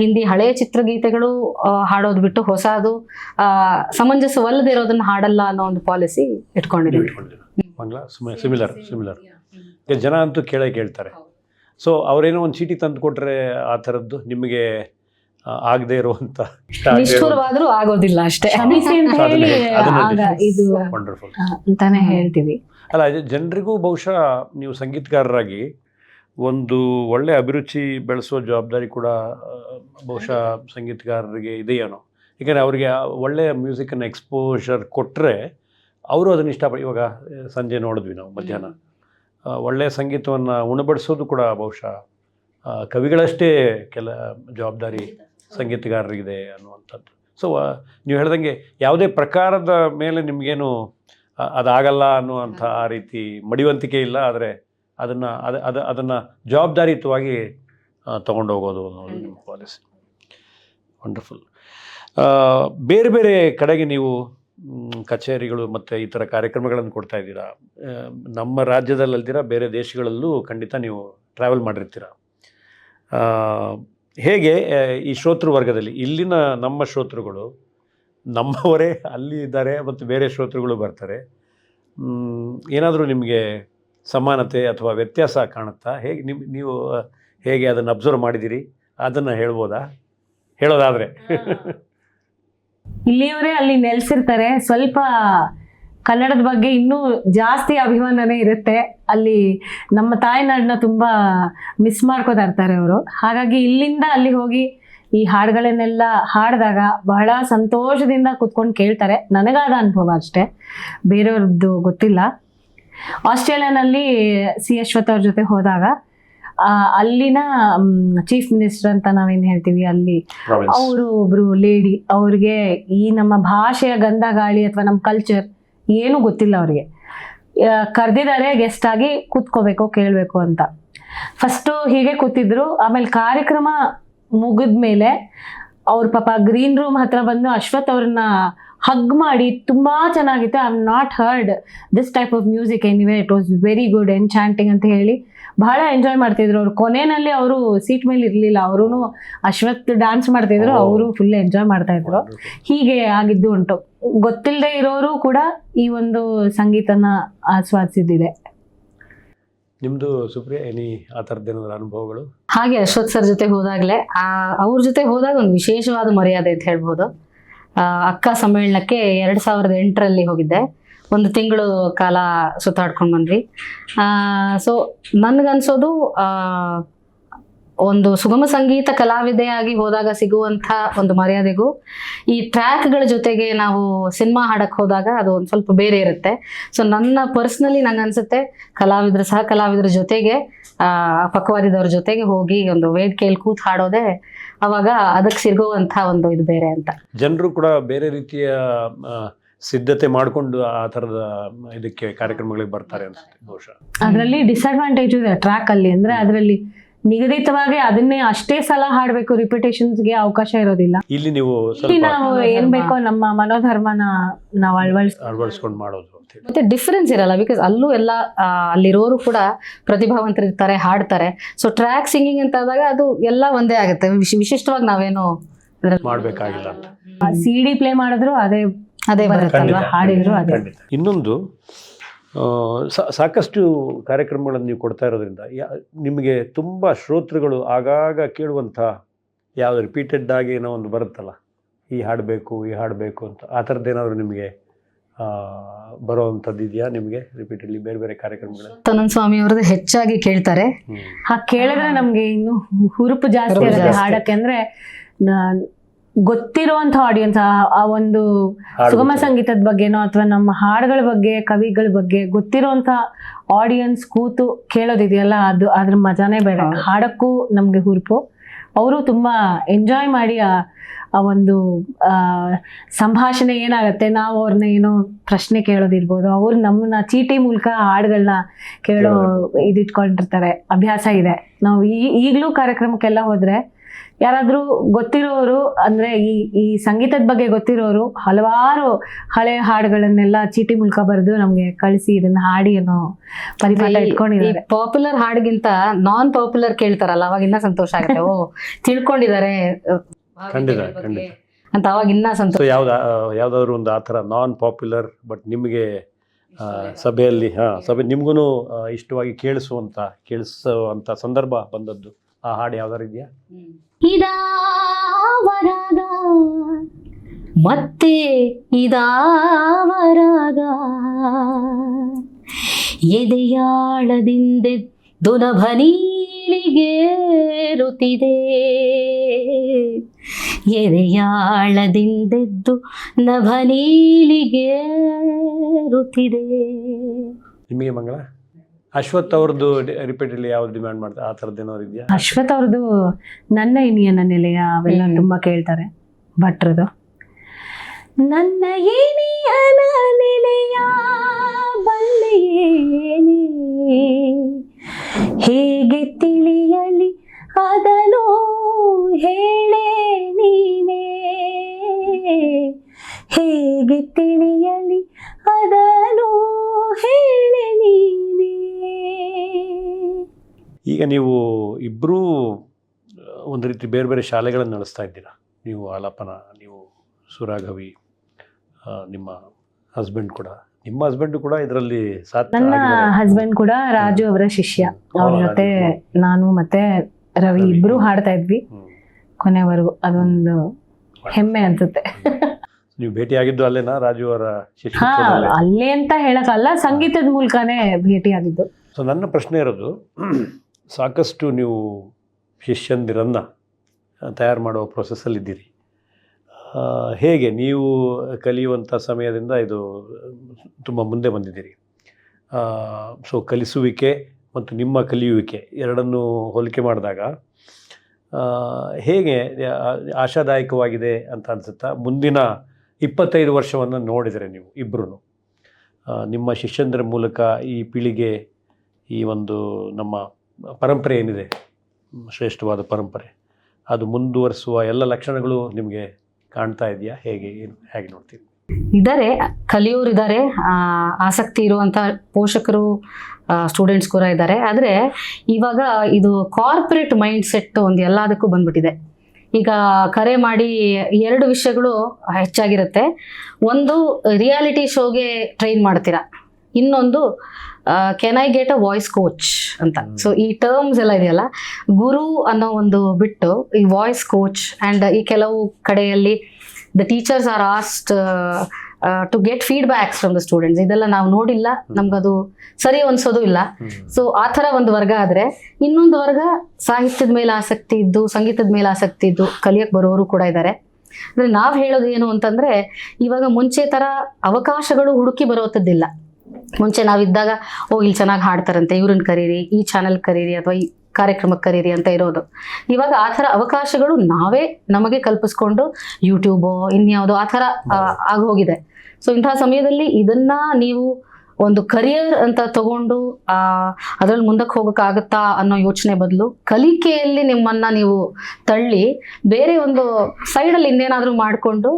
ಹಿಂದಿ ಹಳೆಯ ಚಿತ್ರಗೀತೆಗಳು ಹಾಡೋದು ಬಿಟ್ಟು ಹೊಸದು ಸಮಂಜಸವಲ್ಲದಿರೋದನ್ನ ಸಮಂಜಸವಲ್ಲದೆ ಹಾಡಲ್ಲ ಅನ್ನೋ ಒಂದು ಪಾಲಿಸಿ ಇಟ್ಕೊಂಡಿದ್ದೀವಿ. Similar similar. ಜನ ಅಂತೂ ಕೇಳೇ ಕೇಳ್ತಾರೆ. ಸೊ ಅವರೇನೋ ಒಂದು ಚೀಟಿ ತಂದು ಕೊಟ್ಟರೆ ಆ ಥರದ್ದು ನಿಮಗೆ ಆಗದೆ ಇರುವಂತ ನಿಷ್ಠುರವಾದ್ರೂ ಆಗೋದಿಲ್ಲ ಅಷ್ಟೇ. ಇದು ವಂಡರ್ಫುಲ್ ಅಂತಾನೆ ಹೇಳ್ತೀವಿ. ಅಲ್ಲ ಇದು ಜನರಿಗೂ ಬಹುಶಃ ನೀವು ಸಂಗೀತಗಾರರಾಗಿ ಒಂದು ಒಳ್ಳೆ ಅಭಿರುಚಿ ಬೆಳೆಸೋ ಜವಾಬ್ದಾರಿ ಕೂಡ ಬಹುಶಃ ಸಂಗೀತಗಾರರಿಗೆ ಇದೆಯೇನೋ. ಯಾಕಂದರೆ ಅವರಿಗೆ ಒಳ್ಳೆ ಒಳ್ಳೆಯ ಮ್ಯೂಸಿಕನ್ನು ಎಕ್ಸ್ಪೋಷರ್ ಕೊಟ್ಟರೆ ಅವರು ಅದನ್ನು ಇಷ್ಟಪಡ ಇವಾಗ ಸಂಜೆ ನೋಡಿದ್ವಿ ನಾವು ಮಧ್ಯಾಹ್ನ. ಒಳ್ಳೆಯ ಸಂಗೀತವನ್ನು ಉಣಬಡಿಸೋದು ಕೂಡ ಬಹುಶಃ ಕವಿಗಳಷ್ಟೇ ಕೆಲ ಜವಾಬ್ದಾರಿ ಸಂಗೀತಗಾರರಿಗಿದೆ ಅನ್ನುವಂಥದ್ದು. ಸೊ ನೀವು ಹೇಳ್ದಂಗೆ ಯಾವುದೇ ಪ್ರಕಾರದ ಮೇಲೆ ನಿಮಗೇನು ಅದಾಗಲ್ಲ ಅನ್ನುವಂಥ ಆ ರೀತಿ ಮಡಿವಂತಿಕೆ ಇಲ್ಲ ಆದರೆ ಅದನ್ನು ಅದು ಅದು ಅದನ್ನು ಜವಾಬ್ದಾರಿಯುತವಾಗಿ ತೊಗೊಂಡು ಹೋಗೋದು ಅನ್ನೋದು ನಿಮ್ಮ ಪಾಲಿಸಿ ವಂಡರ್ಫುಲ್ ಬೇರೆ ಬೇರೆ ಕಡೆಗೆ ನೀವು ಕಚೇರಿಗಳು ಮತ್ತು ಈ ಥರ ಕಾರ್ಯಕ್ರಮಗಳನ್ನು ಕೊಡ್ತಾ ಇದ್ದೀರಾ? ನಮ್ಮ ರಾಜ್ಯದಲ್ಲಲ್ದಿರ ಬೇರೆ ದೇಶಗಳಲ್ಲೂ ಖಂಡಿತ ನೀವು ಟ್ರಾವೆಲ್ ಮಾಡಿರ್ತೀರ? ಹೇಗೆ ಈ ಶ್ರೋತೃ ವರ್ಗದಲ್ಲಿ, ಇಲ್ಲಿನ ನಮ್ಮ ಶ್ರೋತೃಗಳು, ನಮ್ಮವರೇ ಅಲ್ಲಿ ಇದ್ದಾರೆ ಮತ್ತು ಬೇರೆ ಶ್ರೋತೃಗಳು ಬರ್ತಾರೆ ಏನಾದರೂ ನಿಮಗೆ ಸಮಾನತೆ ಅಥವಾ ವ್ಯತ್ಯಾಸ ಕಾಣುತ್ತಾ? ಹೇಗೆ ನಿಮ್, ನೀವು ಹೇಗೆ ಅದನ್ನು ಅಬ್ಸರ್ವ್ ಮಾಡಿದ್ದೀರಿ? ಅದನ್ನು ಹೇಳ್ಬೋದಾ? ಹೇಳೋದಾದರೆ. ಇಲ್ಲಿಯವರೇ ಅಲ್ಲಿ ನೆಲೆಸಿರ್ತಾರೆ. ಸ್ವಲ್ಪ ಕನ್ನಡದ ಬಗ್ಗೆ ಇನ್ನೂ ಜಾಸ್ತಿ ಅಭಿಮಾನನೇ ಇರುತ್ತೆ. ಅಲ್ಲಿ ನಮ್ಮ ತಾಯ್ನಾಡನ್ನ ತುಂಬ ಮಿಸ್ ಮಾಡ್ಕೋತಾ ಇರ್ತಾರೆ ಅವರು. ಹಾಗಾಗಿ ಇಲ್ಲಿಂದ ಅಲ್ಲಿ ಹೋಗಿ ಈ ಹಾಡುಗಳನ್ನೆಲ್ಲ ಹಾಡಿದಾಗ ಬಹಳ ಸಂತೋಷದಿಂದ ಕುತ್ಕೊಂಡು ಕೇಳ್ತಾರೆ. ನನಗಾದ ಅನುಭವ ಅಷ್ಟೇ. ಬೇರೆಯವ್ರದ್ದು ಗೊತ್ತಿಲ್ಲ. ಆಸ್ಟ್ರೇಲಿಯಾನಲ್ಲಿ ಸಿ ಅಶ್ವಥ್ ಅವ್ರ ಜೊತೆ ಹೋದಾಗ ಅಲ್ಲಿನ ಚೀಫ್ ಮಿನಿಸ್ಟರ್ ಅಂತ ನಾವೇನು ಹೇಳ್ತೀವಿ ಅಲ್ಲಿ ಅವರು ಒಬ್ರು ಲೇಡಿ ಅವ್ರಿಗೆ ಈ ನಮ್ಮ ಭಾಷೆಯ ಗಂಧ ಗಾಳಿ ಅಥವಾ ನಮ್ಮ ಕಲ್ಚರ್ ಏನೂ ಗೊತ್ತಿಲ್ಲ ಅವರಿಗೆ. ಕರೆದಿದ್ದಾರೆ ಗೆಸ್ಟ್ ಆಗಿ ಕೂತ್ಕೋಬೇಕು, ಕೇಳಬೇಕು ಅಂತ. ಫಸ್ಟು ಹೀಗೆ ಕೂತಿದ್ರು, ಆಮೇಲೆ ಕಾರ್ಯಕ್ರಮ ಮುಗಿದ್ಮೇಲೆ ಅವ್ರ ಪಾಪ ಗ್ರೀನ್ ರೂಮ್ ಹತ್ರ ಬಂದು ಅಶ್ವಥ್ ಅವ್ರನ್ನ ಹಗ್ ಮಾಡಿ ತುಂಬಾ ಚೆನ್ನಾಗಿತ್ತು. I am not heard this type of music anyway it was very good enchanting ಅಂತ ಹೇಳಿ ಬಹಳ ಎಂಜಾಯ್ ಮಾಡ್ತಿದ್ರು. ಅವ್ರು ಕೊನೆಯಲ್ಲಿ ಅವರು ಸೀಟ್ ಮೇಲೆ ಇರಲಿಲ್ಲ. ಅವರು ಅಶ್ವಥ್ ಡ್ಯಾನ್ಸ್ ಮಾಡ್ತಿದ್ರು. ಅವರು ಫುಲ್ ಎಂಜಾಯ್ ಮಾಡ್ತಾ ಇದ್ರು. ಹೀಗೆ ಆಗಿದ್ದು ಉಂಟು. ಗೊತ್ತಿಲ್ಲದೆ ಇರೋರು ಕೂಡ ಈ ಒಂದು ಸಂಗೀತನ ಆಸ್ವಾದಿಸಿದ್ದಿದೆ. ನಿಮ್ದು ಸುಪ್ರಿಯಾ ಎನಿ ಆ ಥರದ್ದೇನಾದ್ರು ಅನುಭವಗಳು? ಹಾಗೆ ಅಶ್ವಥ್ ಸರ್ ಜೊತೆ ಹೋದಾಗಲೇ ಆ ಅವ್ರ ಜೊತೆ ಹೋದಾಗ ಒಂದು ವಿಶೇಷವಾದ ಮರ್ಯಾದೆ ಅಂತ ಹೇಳ್ಬೋದು. ಅಕ್ಕ ಸಮ್ಮೇಳನಕ್ಕೆ ಎರಡು ಸಾವಿರದ ಎಂಟರಲ್ಲಿ ಹೋಗಿದ್ದೆ. ಒಂದು ತಿಂಗಳು ಕಾಲ ಸುತ್ತಾಡ್ಕೊಂಡು ಬಂದ್ವಿ. ಸೊ ನನ್ಗನ್ಸೋದು ಒಂದು ಸುಗಮ ಸಂಗೀತ ಕಲಾವಿದೆಯಾಗಿ ಹೋದಾಗ ಸಿಗುವಂಥ ಒಂದು ಮರ್ಯಾದೆಗೂ, ಈ ಟ್ರ್ಯಾಕ್ಗಳ ಜೊತೆಗೆ ನಾವು ಸಿನಿಮಾ ಹಾಡಕ್ಕೆ ಹೋದಾಗ ಅದು ಒಂದು ಸ್ವಲ್ಪ ಬೇರೆ ಇರುತ್ತೆ. ಸೊ ನನ್ನ ಪರ್ಸ್ನಲಿ ನಂಗೆ ಅನ್ಸುತ್ತೆ ಕಲಾವಿದ್ರ ಸಹ ಕಲಾವಿದರ ಜೊತೆಗೆ ಪಕ್ವಾದಿದವ್ರ ಜೊತೆಗೆ ಹೋಗಿ ಒಂದು ವೇದಿಕೆಯಲ್ಲಿ ಕೂತ್ ಹಾಡೋದೆ ಅವಾಗ ಅದಕ್ಕೆ ಸಿಗುವಂಥ ಒಂದು ಇದು ಬೇರೆ ಅಂತ. ಜನರು ಕೂಡ ಬೇರೆ ರೀತಿಯ ಸಿದ್ಧತೆ ಮಾಡಿಕೊಂಡು ಆ ಥರದ ಇದಕ್ಕೆ ಕಾರ್ಯಕ್ರಮಗಳಿಗೆ ಬರ್ತಾರೆ ಅನ್ಸುತ್ತೆ ಬಹುಶಃ. ಅದರಲ್ಲಿ ಡಿಸ್ಅಡ್ವಾಂಟೇಜ್ ಇದೆ ಟ್ರ್ಯಾಕ್ ಅಲ್ಲಿ ಅಂದ್ರೆ ಅದರಲ್ಲಿ ನಿಗದಿತವಾಗಿ ಅದನ್ನೇ ಅಷ್ಟೇ ಸಲ ಹಾಡಬೇಕು ರಿಪಿಟೇಷನ್ಸ್ಗೆ ಅವಕಾಶ ಇರೋದಿಲ್ಲ. ಇಲ್ಲಿ ನೀವು ಇಲ್ಲಿ ನಾವು ಏನ್ ಬೇಕೋ ನಮ್ಮ ಮನೋಧರ್ಮನ ನಾವು ಅಳವಡಿಸ್ ಅಳವಡಿಸ್ಕೊಂಡು ಮಾಡೋದು ಮತ್ತೆ ಡಿಫ್ರೆನ್ಸ್ ಇರಲ್ಲ ಬಿಕಾಸ್ ಅಲ್ಲೂ ಎಲ್ಲ ಅಲ್ಲಿರೋರು ಕೂಡ ಪ್ರತಿಭಾವಂತರಿರ್ತಾರೆ ಹಾಡ್ತಾರೆ. ಸೊ ಟ್ರ್ಯಾಕ್ ಸಿಂಗಿಂಗ್ ಅಂತ ಆದಾಗ ಅದು ಎಲ್ಲ ಒಂದೇ ಆಗುತ್ತೆ. ವಿಶಿಷ್ಟವಾಗಿ ನಾವೇನು ಮಾಡ್ಬೇಕಾಗಿಲ್ಲ ಮಾಡಬೇಕಾಗಿಲ್ಲ ಸಿ ಡಿ ಪ್ಲೇ ಮಾಡಿದ್ರು ಅದೇ ಅದೇ ಬರುತ್ತಲ್ವಾ? ಹಾಡಿದ್ರು ಅದೇ. ಇನ್ನೊಂದು ಸಾಕಷ್ಟು ಕಾರ್ಯಕ್ರಮಗಳನ್ನು ನೀವು ಕೊಡ್ತಾ ಇರೋದ್ರಿಂದ ನಿಮಗೆ ತುಂಬ ಶ್ರೋತೃಗಳು ಆಗಾಗ ಕೇಳುವಂಥ ಯಾವ್ದು ರಿಪೀಟೆಡ್ ಆಗಿ ಏನೋ ಒಂದು ಬರುತ್ತಲ್ಲ ಈ ಹಾಡಬೇಕು ಈ ಹಾಡಬೇಕು ಅಂತ ಆ ಥರದ್ದು ಏನಾದರೂ ನಿಮಗೆ ಬರುವಂಥದ್ದು ಇದೆಯಾ ನಿಮಗೆ ರಿಪೀಟೆಡ್ಲಿ ಬೇರೆ ಬೇರೆ ಕಾರ್ಯಕ್ರಮಗಳು ತನನ್ ಸ್ವಾಮಿ ಅವ್ರದ್ದು ಹೆಚ್ಚಾಗಿ ಕೇಳ್ತಾರೆ. ಆ ಕೇಳಿದ್ರೆ ನಮ್ಗೆ ಇನ್ನು ಹುರುಪು ಜಾಸ್ತಿ ಹಾಡಕ್ಕೆ. ಅಂದ್ರೆ ಗೊತ್ತಿರುವಂತ ಆಡಿಯನ್ಸ್ ಆ ಒಂದು ಸುಗಮ. ಸಂಗೀತದ ಬಗ್ಗೆನೋ ಅಥವಾ ನಮ್ಮ ಹಾಡುಗಳ ಬಗ್ಗೆ ಕವಿಗಳ ಬಗ್ಗೆ ಗೊತ್ತಿರುವಂತ ಆಡಿಯನ್ಸ್ ಕೂತು ಕೇಳೋದಿದೆಯಲ್ಲ ಅದು ಅದ್ರ ಮಜಾನೇ ಬೇಡ. ಹಾಡಕ್ಕೂ ನಮ್ಗೆ ಹುರುಪು. ಅವರು ತುಂಬಾ ಎಂಜಾಯ್ ಮಾಡಿ ಆ ಆ ಒಂದು ಆ, ಸಂಭಾಷಣೆ ಏನಾಗುತ್ತೆ ನಾವು ಅವ್ರನ್ನ ಏನೋ ಪ್ರಶ್ನೆ ಕೇಳೋದಿರ್ಬೋದು. ಅವ್ರು ನಮ್ಮನ್ನ ಚೀಟಿ ಮೂಲಕ ಹಾಡುಗಳನ್ನ ಕೇಳೋ ಇದಿಟ್ಕೊಂಡಿರ್ತಾರೆ. ಅಭ್ಯಾಸ ಇದೆ. ನಾವು ಈ ಈಗಲೂ ಕಾರ್ಯಕ್ರಮಕ್ಕೆಲ್ಲ ಹೋದ್ರೆ ಯಾರಾದ್ರೂ ಗೊತ್ತಿರೋರು ಅಂದ್ರೆ ಈ ಈ ಸಂಗೀತದ ಬಗ್ಗೆ ಗೊತ್ತಿರೋರು ಹಲವಾರು ಹಳೆ ಹಾಡುಗಳನ್ನೆಲ್ಲ ಚೀಟಿ ಮೂಲಕ ಬರೆದು ನಮಗೆ ಕಳಿಸಿ ಇದನ್ನ ಹಾಡಿ ಅನ್ನೋ ಪರಿಪಾಠ ಇಟ್ಕೊಂಡಿದ್ದಾರೆ. ಪಾಪ್ಯುಲರ್ ಹಾಡಿಗಿಂತ ನಾನ್ ಪಾಪ್ಯುಲರ್ ಕೇಳ್ತಾರಲ್ಲ ಅವಾಗ ಇನ್ನ ಸಂತೋಷ ಆಗುತ್ತೆ. ಓ ತಿಳ್ಕೊಂಡಿದ್ದಾರೆ. ಅಂತ ಅವಾಗ ಇನ್ನ ಸಂತೋಷ. ಯಾವ್ದು ಯಾವ್ದಾದ್ರು ಒಂದು ಆ ಥರ ನಾನ್ ಪಾಪ್ಯುಲರ್ ಬಟ್ ನಿಮಗೆ ಸಭೆಯಲ್ಲಿ ಹಾ ಸಭೆ ನಿಮ್ಗೂ ಇಷ್ಟವಾಗಿ ಕೇಳಿಸುವಂತ ಕೇಳಿಸುವಂತ ಸಂದರ್ಭ ಬಂದದ್ದು. ಆ ಹಾಡು ಯಾವ್ದಾರು ಇದೆಯಾ? ಇದಾವರಾಗ ಮತ್ತೆ ಇದಾವರಾಗ ಎದೆಯಾಳದಿಂದೆದ್ದು ನಭನೀಳಿಗೇರುತ್ತಿದೆ ಎದೆಯಾಳದಿಂದೆದ್ದು ನಭನೀಳಿಗೇರುತ್ತಿದೆ ನಿಮಗೆ ಮಂಗಳ ಅಶ್ವಥ್ ಅವ್ರದ್ದು ರಿಪೀಟೆಡ್ಲಿ ಯಾವ್ದು ಡಿಮ್ಯಾಂಡ್ ಮಾಡ್ತಾರೆ ಆ ಥರದ್ದು ಏನಾದ್ರು ಇದೆಯಾ? ಅಶ್ವಥ್ ಅವ್ರದ್ದು ನನ್ನ ಇನಿಯನ ನೆಲೆಯ ಅವೆಲ್ಲ ತುಂಬ ಕೇಳ್ತಾರೆ ಭಟ್ರದು. ನನ್ನ ಇನಿಯನ ನೆಲೆಯ ಬಲ್ಲೆಯೇನೆ ಹೇಗೆ ತಿಳಿಯಲಿ ಅದನು ಹೇಳೇ ನೀನೇ? ಹೇಗೆ ತಿಳಿಯಲಿ ಅದನು ಹೇಳೆ ಈಗ ನೀವು ಇಬ್ಬರೂ ಒಂದು ರೀತಿ ಬೇರೆ ಬೇರೆ ಶಾಲೆಗಳನ್ನು ನಡೆಸ್ತಾ ಇದ್ದೀರಾ? ನೀವು ಆಲಾಪನ ನೀವು ಸುರಾಘವಿ ನಿಮ್ಮ ಹಸ್ಬೆಂಡ್ ಕೂಡ. ನಿಮ್ಮ ಹಸ್ಬೆಂಡ್ ಕೂಡ ಇದರಲ್ಲಿ ನನ್ನ ಹಸ್ಬೆಂಡ್ ಕೂಡ ರಾಜು ಅವರ ಶಿಷ್ಯ. ಅವ್ರ ಜೊತೆ ನಾನು ಮತ್ತೆ ರವಿ ರವಿ. ಇಬ್ರು ಹಾಡ್ತಾ ಇದ್ವಿ. ಕೊನೆವರೆಗೂ. ಅದೊಂದು ಹೆಮ್ಮೆ ಅನ್ಸುತ್ತೆ. ನೀವು ಭೇಟಿ ಆಗಿದ್ದು ಅಲ್ಲೇನಾ ರಾಜು ಅವರ ಶಿಷ್ಯ ಅಲ್ಲೇ ಅಂತ ಹೇಳಕ್ಕಲ್ಲ ಸಂಗೀತದ ಮೂಲಕನೇ ಭೇಟಿ ಆಗಿದ್ದು ಸೊ ನನ್ನ ಪ್ರಶ್ನೆ ಇರೋದು ಸಾಕಷ್ಟು ನೀವು ಶಿಷ್ಯಂದಿರನ್ನು ತಯಾರು ಮಾಡುವ ಪ್ರೊಸೆಸ್ಸಲ್ಲಿದ್ದೀರಿ ಹೇಗೆ ನೀವು ಕಲಿಯುವಂಥ ಸಮಯದಿಂದ ಇದು ತುಂಬ ಮುಂದೆ ಬಂದಿದ್ದೀರಿ. ಸೊ ಕಲಿಸುವಿಕೆ ಮತ್ತು ನಿಮ್ಮ ಕಲಿಯುವಿಕೆ ಎರಡನ್ನೂ ಹೋಲಿಕೆ ಮಾಡಿದಾಗ ಹೇಗೆ ಆಶಾದಾಯಕವಾಗಿದೆ ಅಂತ ಅನಿಸುತ್ತಾ? ಮುಂದಿನ ಇಪ್ಪತ್ತೈದು ವರ್ಷವನ್ನು ನೋಡಿದರೆ ನೀವು ಇಬ್ಬರೂ ನಿಮ್ಮ ಶಿಷ್ಯಂದರ ಮೂಲಕ ಈ ಪೀಳಿಗೆ ಈ ಒಂದು ನಮ್ಮ ಪರಂಪರೆ ಏನಿದೆ? ಶ್ರೇಷ್ಠವಾದ ಪರಂಪರೆ. ಅದು ಮುಂದುವರಿಸುವ ಎಲ್ಲ ಲಕ್ಷಣಗಳು ನಿಮಗೆ ಕಾಣ್ತಾ ಇದೆಯಾ? ಹೇಗೆ, ಏನು, ಹೇಗೆ ನೋಡ್ತೀವಿ ಇದ್ದಾರೆ ಕಲಿಯೋರಿದ್ದಾರೆ ಆಸಕ್ತಿ ಇರುವಂಥ ಪೋಷಕರು ಸ್ಟೂಡೆಂಟ್ಸ್ ಕೂಡ ಇದ್ದಾರೆ ಆದರೆ ಇವಾಗ ಇದು ಕಾರ್ಪೊರೇಟ್ ಮೈಂಡ್ ಸೆಟ್ ಒಂದು ಎಲ್ಲದಕ್ಕೂ ಬಂದ್ಬಿಟ್ಟಿದೆ. ಈಗ ಕರೆ ಮಾಡಿ ಎರಡು ವಿಷಯಗಳು ಹೆಚ್ಚಾಗಿರುತ್ತೆ. ಒಂದು ರಿಯಾಲಿಟಿ ಶೋಗೆ ಟ್ರೈನ್ ಮಾಡ್ತೀರಾ. ಇನ್ನೊಂದು can I get a voice coach ಅಂತ. ಸೊ ಈ ಟರ್ಮ್ಸ್ ಎಲ್ಲ ಇದೆಯಲ್ಲ ಗುರು ಅನ್ನೋ ಒಂದು ಬಿಟ್ಟು ಈ ವಾಯ್ಸ್ ಕೋಚ್ ಆ್ಯಂಡ್ ಈ ಕೆಲವು ಕಡೆಯಲ್ಲಿ the teachers are asked to get feedbacks from the students ಇದೆಲ್ಲ ನಾವು ನೋಡಿಲ್ಲ ನಮ್ಗದು ಸರಿ ಅನ್ಸೋದು ಇಲ್ಲ. ಸೊ ಆ ಥರ ಒಂದು ವರ್ಗ ಆದರೆ ಇನ್ನೊಂದು ವರ್ಗ ಸಾಹಿತ್ಯದ ಮೇಲೆ ಆಸಕ್ತಿ ಇದ್ದು ಸಂಗೀತದ ಮೇಲೆ ಆಸಕ್ತಿ ಇದ್ದು ಕಲಿಯಕ್ಕೆ ಬರೋರು ಕೂಡ ಇದ್ದಾರೆ ಅಂದರೆ ನಾವು ಹೇಳೋದು ಏನು ಅಂತಂದರೆ ಇವಾಗ ಮುಂಚೆ ಥರ ಅವಕಾಶಗಳು ಹುಡುಕಿ ಬರೋತದ್ದಿಲ್ಲ. ಮುಂಚೆ ನಾವಿದ್ದಾಗ ಓ ಇಲ್ಲಿ ಚೆನ್ನಾಗಿ ಹಾಡ್ತಾರಂತೆ ಇವ್ರನ್ನ ಕರೀರಿ ಈ ಚಾನಲ್ ಕರೀರಿ ಅಥವಾ ಈ ಕಾರ್ಯಕ್ರಮಕ್ಕೆ ಕರೀರಿ ಅಂತ ಇರೋದು. ಇವಾಗ ಆ ಥರ ಅವಕಾಶಗಳು ನಾವೇ ನಮಗೆ ಕಲ್ಪಿಸ್ಕೊಂಡು ಯೂಟ್ಯೂಬೋ ಇನ್ಯಾವುದೋ ಆ ಥರ ಆಗೋಗಿದೆ. ಸೊ ಇಂತಹ ಸಮಯದಲ್ಲಿ ಇದನ್ನ ನೀವು ಒಂದು ಕರಿಯರ್ ಅಂತ ತಗೊಂಡು ಆ ಅದ್ರಲ್ಲಿ ಮುಂದಕ್ಕೆ ಹೋಗೋಕ್ಕಾಗತ್ತಾ ಅನ್ನೋ ಯೋಚನೆ ಬದಲು ಕಲಿಕೆಯಲ್ಲಿ ನಿಮ್ಮನ್ನ ನೀವು ತಳ್ಳಿ ಬೇರೆ ಒಂದು ಸೈಡಲ್ಲಿ ಇನ್ನೇನಾದರೂ ಮಾಡಿಕೊಂಡು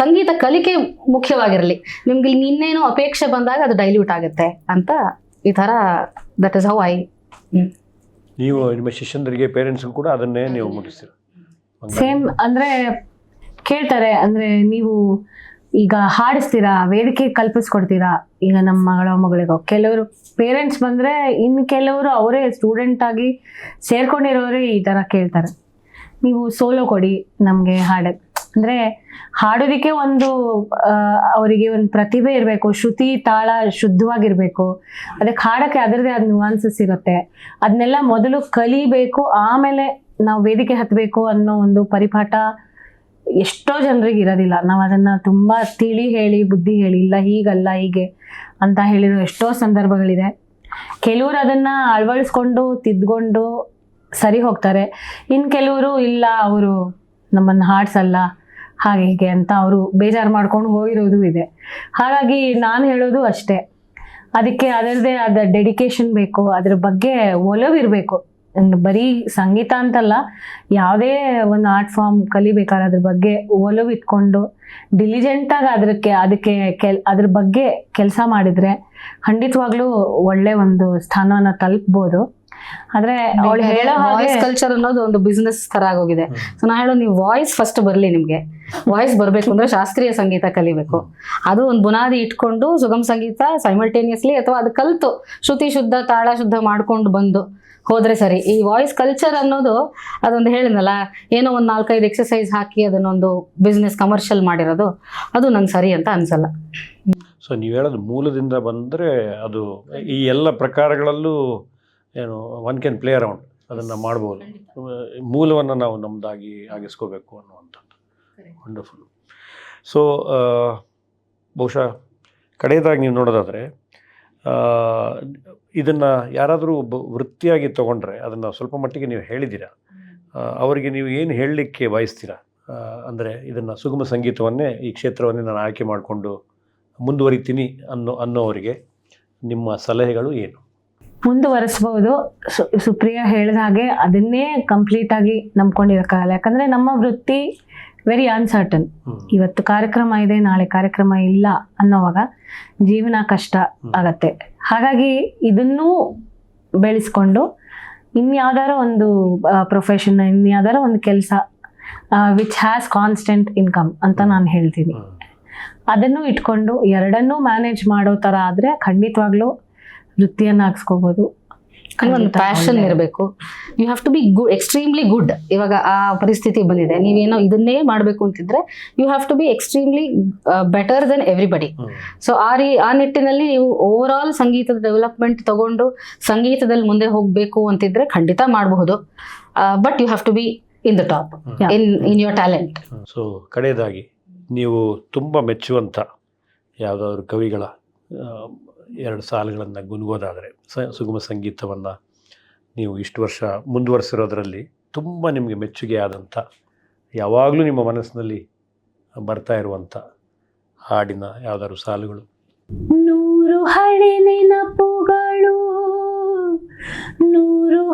ಸಂಗೀತ ಕಲಿಕೆ ಮುಖ್ಯವಾಗಿರಲಿ. ನಿಮ್ಗೆ ಇಲ್ಲಿ ಇನ್ನೇನೋ ಅಪೇಕ್ಷೆ ಬಂದಾಗ ಅದು ಡೈಲ್ಯೂಟ್ ಆಗುತ್ತೆ ಅಂತ ಈ ಥರ ದಟ್ ಇಸ್ ಹೌ ಐ ನೀವು ನಿಮ್ಮ ಶಿಷ್ಯಂದರಿಗೆ ಪೇರೆಂಟ್ಸ್ ಕೂಡ ಅದನ್ನೇ ನೀವು ಮುಟ್ಟಿಸ್ತೀರ ಸೇಮ್ ಅಂದ್ರೆ ಕೇಳ್ತಾರೆ ಅಂದ್ರೆ ನೀವು ಈಗ ಹಾಡಿಸ್ತೀರಾ ವೇದಿಕೆ ಕಲ್ಪಿಸ್ಕೊಡ್ತೀರಾ? ಈಗ ನಮ್ಮ ಮಗಳ ಮಗಳಿಗೋ ಕೆಲವರು ಪೇರೆಂಟ್ಸ್ ಬಂದ್ರೆ ಇನ್ನು ಕೆಲವರು ಅವರೇ ಸ್ಟೂಡೆಂಟ್ ಆಗಿ ಸೇರ್ಕೊಂಡಿರೋರೇ ಈ ತರ ಕೇಳ್ತಾರೆ. ನೀವು ಸೋಲೋ ಕೊಡಿ ನಮಗೆ ಹಾಡ. ಅಂದ್ರೆ ಹಾಡೋದಕ್ಕೆ ಒಂದು ಅವರಿಗೆ ಒಂದು ಪ್ರತಿಭೆ ಇರಬೇಕು, ಶ್ರುತಿ ತಾಳ ಶುದ್ಧವಾಗಿರ್ಬೇಕು. ಅದಕ್ಕೆ ಹಾಡಕ್ಕೆ ಅದರದೇ ಆದ ನುವಾನ್ಸಸ್ ಇರುತ್ತೆ. ಅದನ್ನೆಲ್ಲ ಮೊದಲು ಕಲಿಬೇಕು, ಆಮೇಲೆ ನಾವು ವೇದಿಕೆ ಹತ್ತಬೇಕು ಅನ್ನೋ ಒಂದು ಪರಿಪಾಠ ಎಷ್ಟೋ ಜನರಿಗೆ ಇರೋದಿಲ್ಲ. ನಾವು ಅದನ್ನ ತುಂಬಾ ತಿಳಿ ಹೇಳಿ, ಬುದ್ಧಿ ಹೇಳಿ, ಇಲ್ಲ ಹೀಗಲ್ಲ ಹೀಗೆ ಅಂತ ಹೇಳಿರೋ ಎಷ್ಟೋ ಸಂದರ್ಭಗಳಿದೆ. ಕೆಲವರು ಅದನ್ನ ಅಳವಡಿಸ್ಕೊಂಡು ತಿದ್ಕೊಂಡು ಸರಿ ಹೋಗ್ತಾರೆ. ಇನ್ನು ಕೆಲವರು, ಇಲ್ಲ, ಅವರು ನಮ್ಮನ್ನು ಹಾಡ್ಸಲ್ಲ ಹಾಗೆ ಹೀಗೆ ಅಂತ ಅವರು ಬೇಜಾರು ಮಾಡ್ಕೊಂಡು ಹೋಗಿರೋದು ಇದೆ. ಹಾಗಾಗಿ ನಾನು ಹೇಳೋದು ಅಷ್ಟೇ. ಅದಕ್ಕೆ ಅದರದೇ ಆದ ಡೆಡಿಕೇಶನ್ ಬೇಕು, ಅದ್ರ ಬಗ್ಗೆ ಒಲವಿರಬೇಕು ಬರೀ ಸಂಗೀತ ಅಂತಲ್ಲ, ಯಾವುದೇ ಒಂದು ಆರ್ಟ್ ಫಾರ್ಮ್ ಕಲಿಬೇಕಾದ್ರೆ ಅದ್ರ ಬಗ್ಗೆ ಒಲವು ಇಟ್ಕೊಂಡು ಡಿಲಿಜೆಂಟಾಗಿ ಅದಕ್ಕೆ ಅದಕ್ಕೆ ಕೆಲ್, ಅದ್ರ ಬಗ್ಗೆ ಕೆಲಸ ಮಾಡಿದ್ರೆ ಖಂಡಿತವಾಗ್ಲೂ ಒಳ್ಳೆ ಒಂದು ಸ್ಥಾನವನ್ನು ತಲುಪ್ಬೋದು. ಆದ್ರೆ ಅವಳು ಹೇಳೋ ವಾಯ್ಸ್ ಕಲ್ಚರ್ ಅನ್ನೋದು ಒಂದು ಬಿಸ್ನೆಸ್ ತರ ಆಗೋಗಿದೆ. ಸೊ ನಾ ಹೇಳೋ ನೀವು ವಾಯ್ಸ್ ಫಸ್ಟ್ ಬರಲಿ ನಿಮಗೆ. ವಾಯ್ಸ್ ಬರಬೇಕು ಅಂದ್ರೆ ಶಾಸ್ತ್ರೀಯ ಸಂಗೀತ ಕಲಿಬೇಕು. ಅದು ಒಂದು ಬುನಾದಿ ಇಟ್ಕೊಂಡು ಸುಗಮ ಸಂಗೀತ ಸೈಮಲ್ಟೇನಿಯಸ್ಲಿ ಅಥವಾ ಅದು ಕಲ್ತು ಶ್ರುತಿ ಶುದ್ಧ ತಾಳ ಶುದ್ಧ ಮಾಡ್ಕೊಂಡು ಬಂದು ಹೋದ್ರೆ ಸರಿ. ಈ ವಾಯ್ಸ್ ಕಲ್ಚರ್ ಅನ್ನೋದು ಅದೊಂದು ಹೇಳಿದ್ನಲ್ಲ ಏನೋ ಒಂದು ನಾಲ್ಕೈದು ಎಕ್ಸಸೈಸ್ ಹಾಕಿ ಅದನ್ನೊಂದು ಬಿಸ್ನೆಸ್ ಕಮರ್ಷಿಯಲ್ ಮಾಡಿರೋದು ಅದು ನಂಗೆ ಸರಿ ಅಂತ ಅನ್ಸಲ್ಲ. ಸೊ ನೀವು ಹೇಳೋದು ಮೂಲದಿಂದ ಬಂದರೆ ಅದು ಈ ಎಲ್ಲ ಪ್ರಕಾರಗಳಲ್ಲೂ ಏನು ಒನ್ ಕ್ಯಾನ್ ಪ್ಲೇ ಅರೌಂಡ್ ಅದನ್ನು ಮಾಡ್ಬೋದು. ಮೂಲವನ್ನು ನಾವು ನಮ್ಮದಾಗಿ ಆಗಿಸ್ಕೋಬೇಕು ಅನ್ನುವಂಥದ್ದು. ವಂಡರ್ಫುಲ್ ಸೊ ಬಹುಶಃ ಕಡೆಯದಾಗಿ ನೀವು ನೋಡೋದಾದರೆ ಇದನ್ನು ಯಾರಾದರೂ ಒಬ್ಬ ವೃತ್ತಿಯಾಗಿ ತೊಗೊಂಡ್ರೆ ಅದನ್ನು ಸ್ವಲ್ಪ ಮಟ್ಟಿಗೆ ನೀವು ಹೇಳಿದ್ದೀರಾ ಅವರಿಗೆ ನೀವು ಏನು ಹೇಳಲಿಕ್ಕೆ ಬಯಸ್ತೀರಾ? ಅಂದರೆ ಇದನ್ನು ಸುಗಮ ಸಂಗೀತವನ್ನೇ ಈ ಕ್ಷೇತ್ರವನ್ನೇ ನಾನು ಆಯ್ಕೆ ಮಾಡಿಕೊಂಡು ಮುಂದುವರಿತೀನಿ ಅನ್ನೋ ಅನ್ನೋವರಿಗೆ ನಿಮ್ಮ ಸಲಹೆಗಳು ಏನು? ಮುಂದುವರಿಸ್ಬೋದು ಸು ಸುಪ್ರಿಯಾ ಹೇಳಿದ ಹಾಗೆ ಅದನ್ನೇ ಕಂಪ್ಲೀಟ್ ಆಗಿ ನಂಬ್ಕೊಂಡಿರೋಕ್ಕಾಗಲ್ಲ ಯಾಕಂದ್ರೆ ನಮ್ಮ ವೃತ್ತಿ ವೆರಿ ಅನ್ಸರ್ಟನ್ ಇವತ್ತು ಕಾರ್ಯಕ್ರಮ ಇದೆ ನಾಳೆ ಕಾರ್ಯಕ್ರಮ ಇಲ್ಲ ಅನ್ನೋವಾಗ ಜೀವನ ಕಷ್ಟ ಆಗತ್ತೆ. ಹಾಗಾಗಿ ಇದನ್ನೂ ಬೆಳೆಸ್ಕೊಂಡು ಇನ್ಯಾವ್ದಾರ ಒಂದು ಪ್ರೊಫೆಷನ್ ಇನ್ಯಾವ್ದಾರ ಒಂದು ಕೆಲಸ ವಿಚ್ ಹ್ಯಾಸ್ ಕಾನ್ಸ್ಟೆಂಟ್ ಇನ್ಕಮ್ ಅಂತ ನಾನು ಹೇಳ್ತೀನಿ. ಅದನ್ನು ಇಟ್ಕೊಂಡು ಎರಡನ್ನೂ ಮ್ಯಾನೇಜ್ ಮಾಡೋ ಥರ ಆದರೆ ಖಂಡಿತವಾಗ್ಲೂ ವೃತ್ತಿಯನ್ನು ಹಾಕ್ಸ್ಕೋಬೋದು. ಒಂದು ಪ್ಯಾಷನ್ ಇರಬೇಕು. You have to be good extremely good ಇವಾಗ ಆ ಪರಿಸ್ಥಿತಿ ಬಂದಿದೆ. ನೀವೇನೋ ಇದನ್ನೇ ಮಾಡಬೇಕು ಅಂತಿದ್ರೆ you have to be extremely better than everybody. So ಆ ರೀ ಆ ನಿಟ್ಟಿನಲ್ಲಿ ನೀವು ಓವರ್ ಆಲ್ ಸಂಗೀತದ ಡೆವಲಪ್ಮೆಂಟ್ ತಗೊಂಡು ಸಂಗೀತದಲ್ಲಿ ಮುಂದೆ ಹೋಗಬೇಕು ಅಂತಿದ್ರೆ ಖಂಡಿತ ಮಾಡಬಹುದು. But you have to be in the top in in your talent so ಕಡೆಯದಾಗಿ ನೀವು ತುಂಬ ಮೆಚ್ಚುವಂಥ ಯಾವುದಾದ್ರು ಕವಿಗಳ ಎರಡು ಸಾಲುಗಳನ್ನು ಗುನುಗೋದಾದರೆ ಸ, ಸುಗಮ ಸಂಗೀತವನ್ನು ನೀವು ಇಷ್ಟು ವರ್ಷ ಮುಂದುವರಿಸಿರೋದ್ರಲ್ಲಿ ತುಂಬ ನಿಮಗೆ ಮೆಚ್ಚುಗೆ ಆದಂಥ, ಯಾವಾಗಲೂ ನಿಮ್ಮ ಮನಸ್ಸಿನಲ್ಲಿ ಬರ್ತಾ ಇರುವಂಥ ಹಾಡಿನ ಯಾವ್ದಾದ್ರು ಸಾಲುಗಳು. ನೂರು ಹಳೆ ನೆನಪುಗಳು, ನೂರು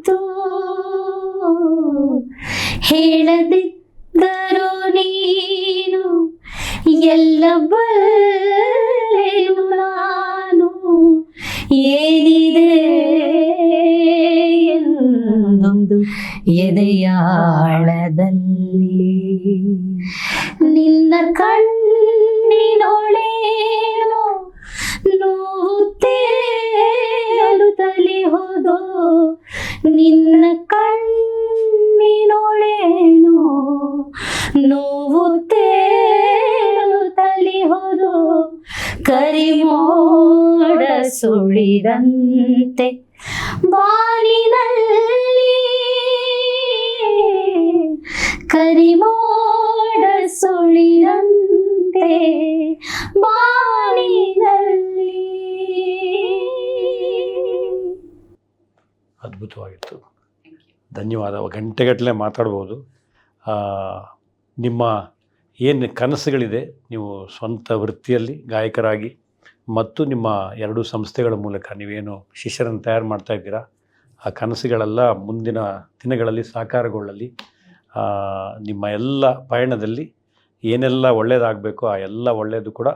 ಏಕೆ ಹೇಳದಿದ್ದರೋ ನೀನು ಎಲ್ಲ ಬಲ್ಲೆನು ಸುಳಿದಂತೆ ಬಾಲಿನಲ್ಲಿ ಕರಿಮೋಡ ಸುಳಿದಂತೆ. ಬಾಲಿನಲ್ಲಿ ಅದ್ಭುತವಾಗಿತ್ತು. ಧನ್ಯವಾದ. ಗಂಟೆಗಟ್ಟಲೆ ಮಾತಾಡ್ಬೋದು. ನಿಮ್ಮ ಏನು ಕನಸುಗಳಿದೆ? ನೀವು ಸ್ವಂತ ವೃತ್ತಿಯಲ್ಲಿ ಗಾಯಕರಾಗಿ ಮತ್ತು ನಿಮ್ಮ ಎರಡು ಸಂಸ್ಥೆಗಳ ಮೂಲಕ ನೀವೇನು ಶಿಷ್ಯರನ್ನು ತಯಾರು ಮಾಡ್ತಾ ಇದ್ದೀರಾ? ಆ ಕನಸುಗಳೆಲ್ಲ ಮುಂದಿನ ದಿನಗಳಲ್ಲಿ ಸಾಕಾರಗೊಳ್ಳಲಿ. ನಿಮ್ಮ ಎಲ್ಲ ಪಯಣದಲ್ಲಿ ಏನೆಲ್ಲ ಒಳ್ಳೆಯದಾಗಬೇಕು ಆ ಎಲ್ಲ ಒಳ್ಳೆಯದು ಕೂಡ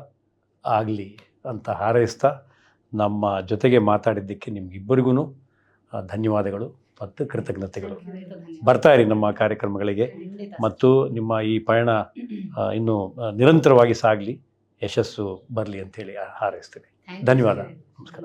ಆಗಲಿ ಅಂತ ಹಾರೈಸ್ತಾ ನಮ್ಮ ಜೊತೆಗೆ ಮಾತಾಡಿದ್ದಕ್ಕೆ ನಿಮಗಿಬ್ಬರಿಗೂ ಧನ್ಯವಾದಗಳು ಮತ್ತು ಕೃತಜ್ಞತೆಗಳು. ಬರ್ತಾ ಇರಿ ನಮ್ಮ ಕಾರ್ಯಕ್ರಮಗಳಿಗೆ ಮತ್ತು ನಿಮ್ಮ ಈ ಪಯಣ ಇನ್ನೂ ನಿರಂತರವಾಗಿ ಸಾಗಲಿ. ಯಶಸ್ಸು ಬರಲಿ ಅಂತೇಳಿ ಹಾರೈಸ್ತೀನಿ ಧನ್ಯವಾದ. ನಮಸ್ಕಾರ.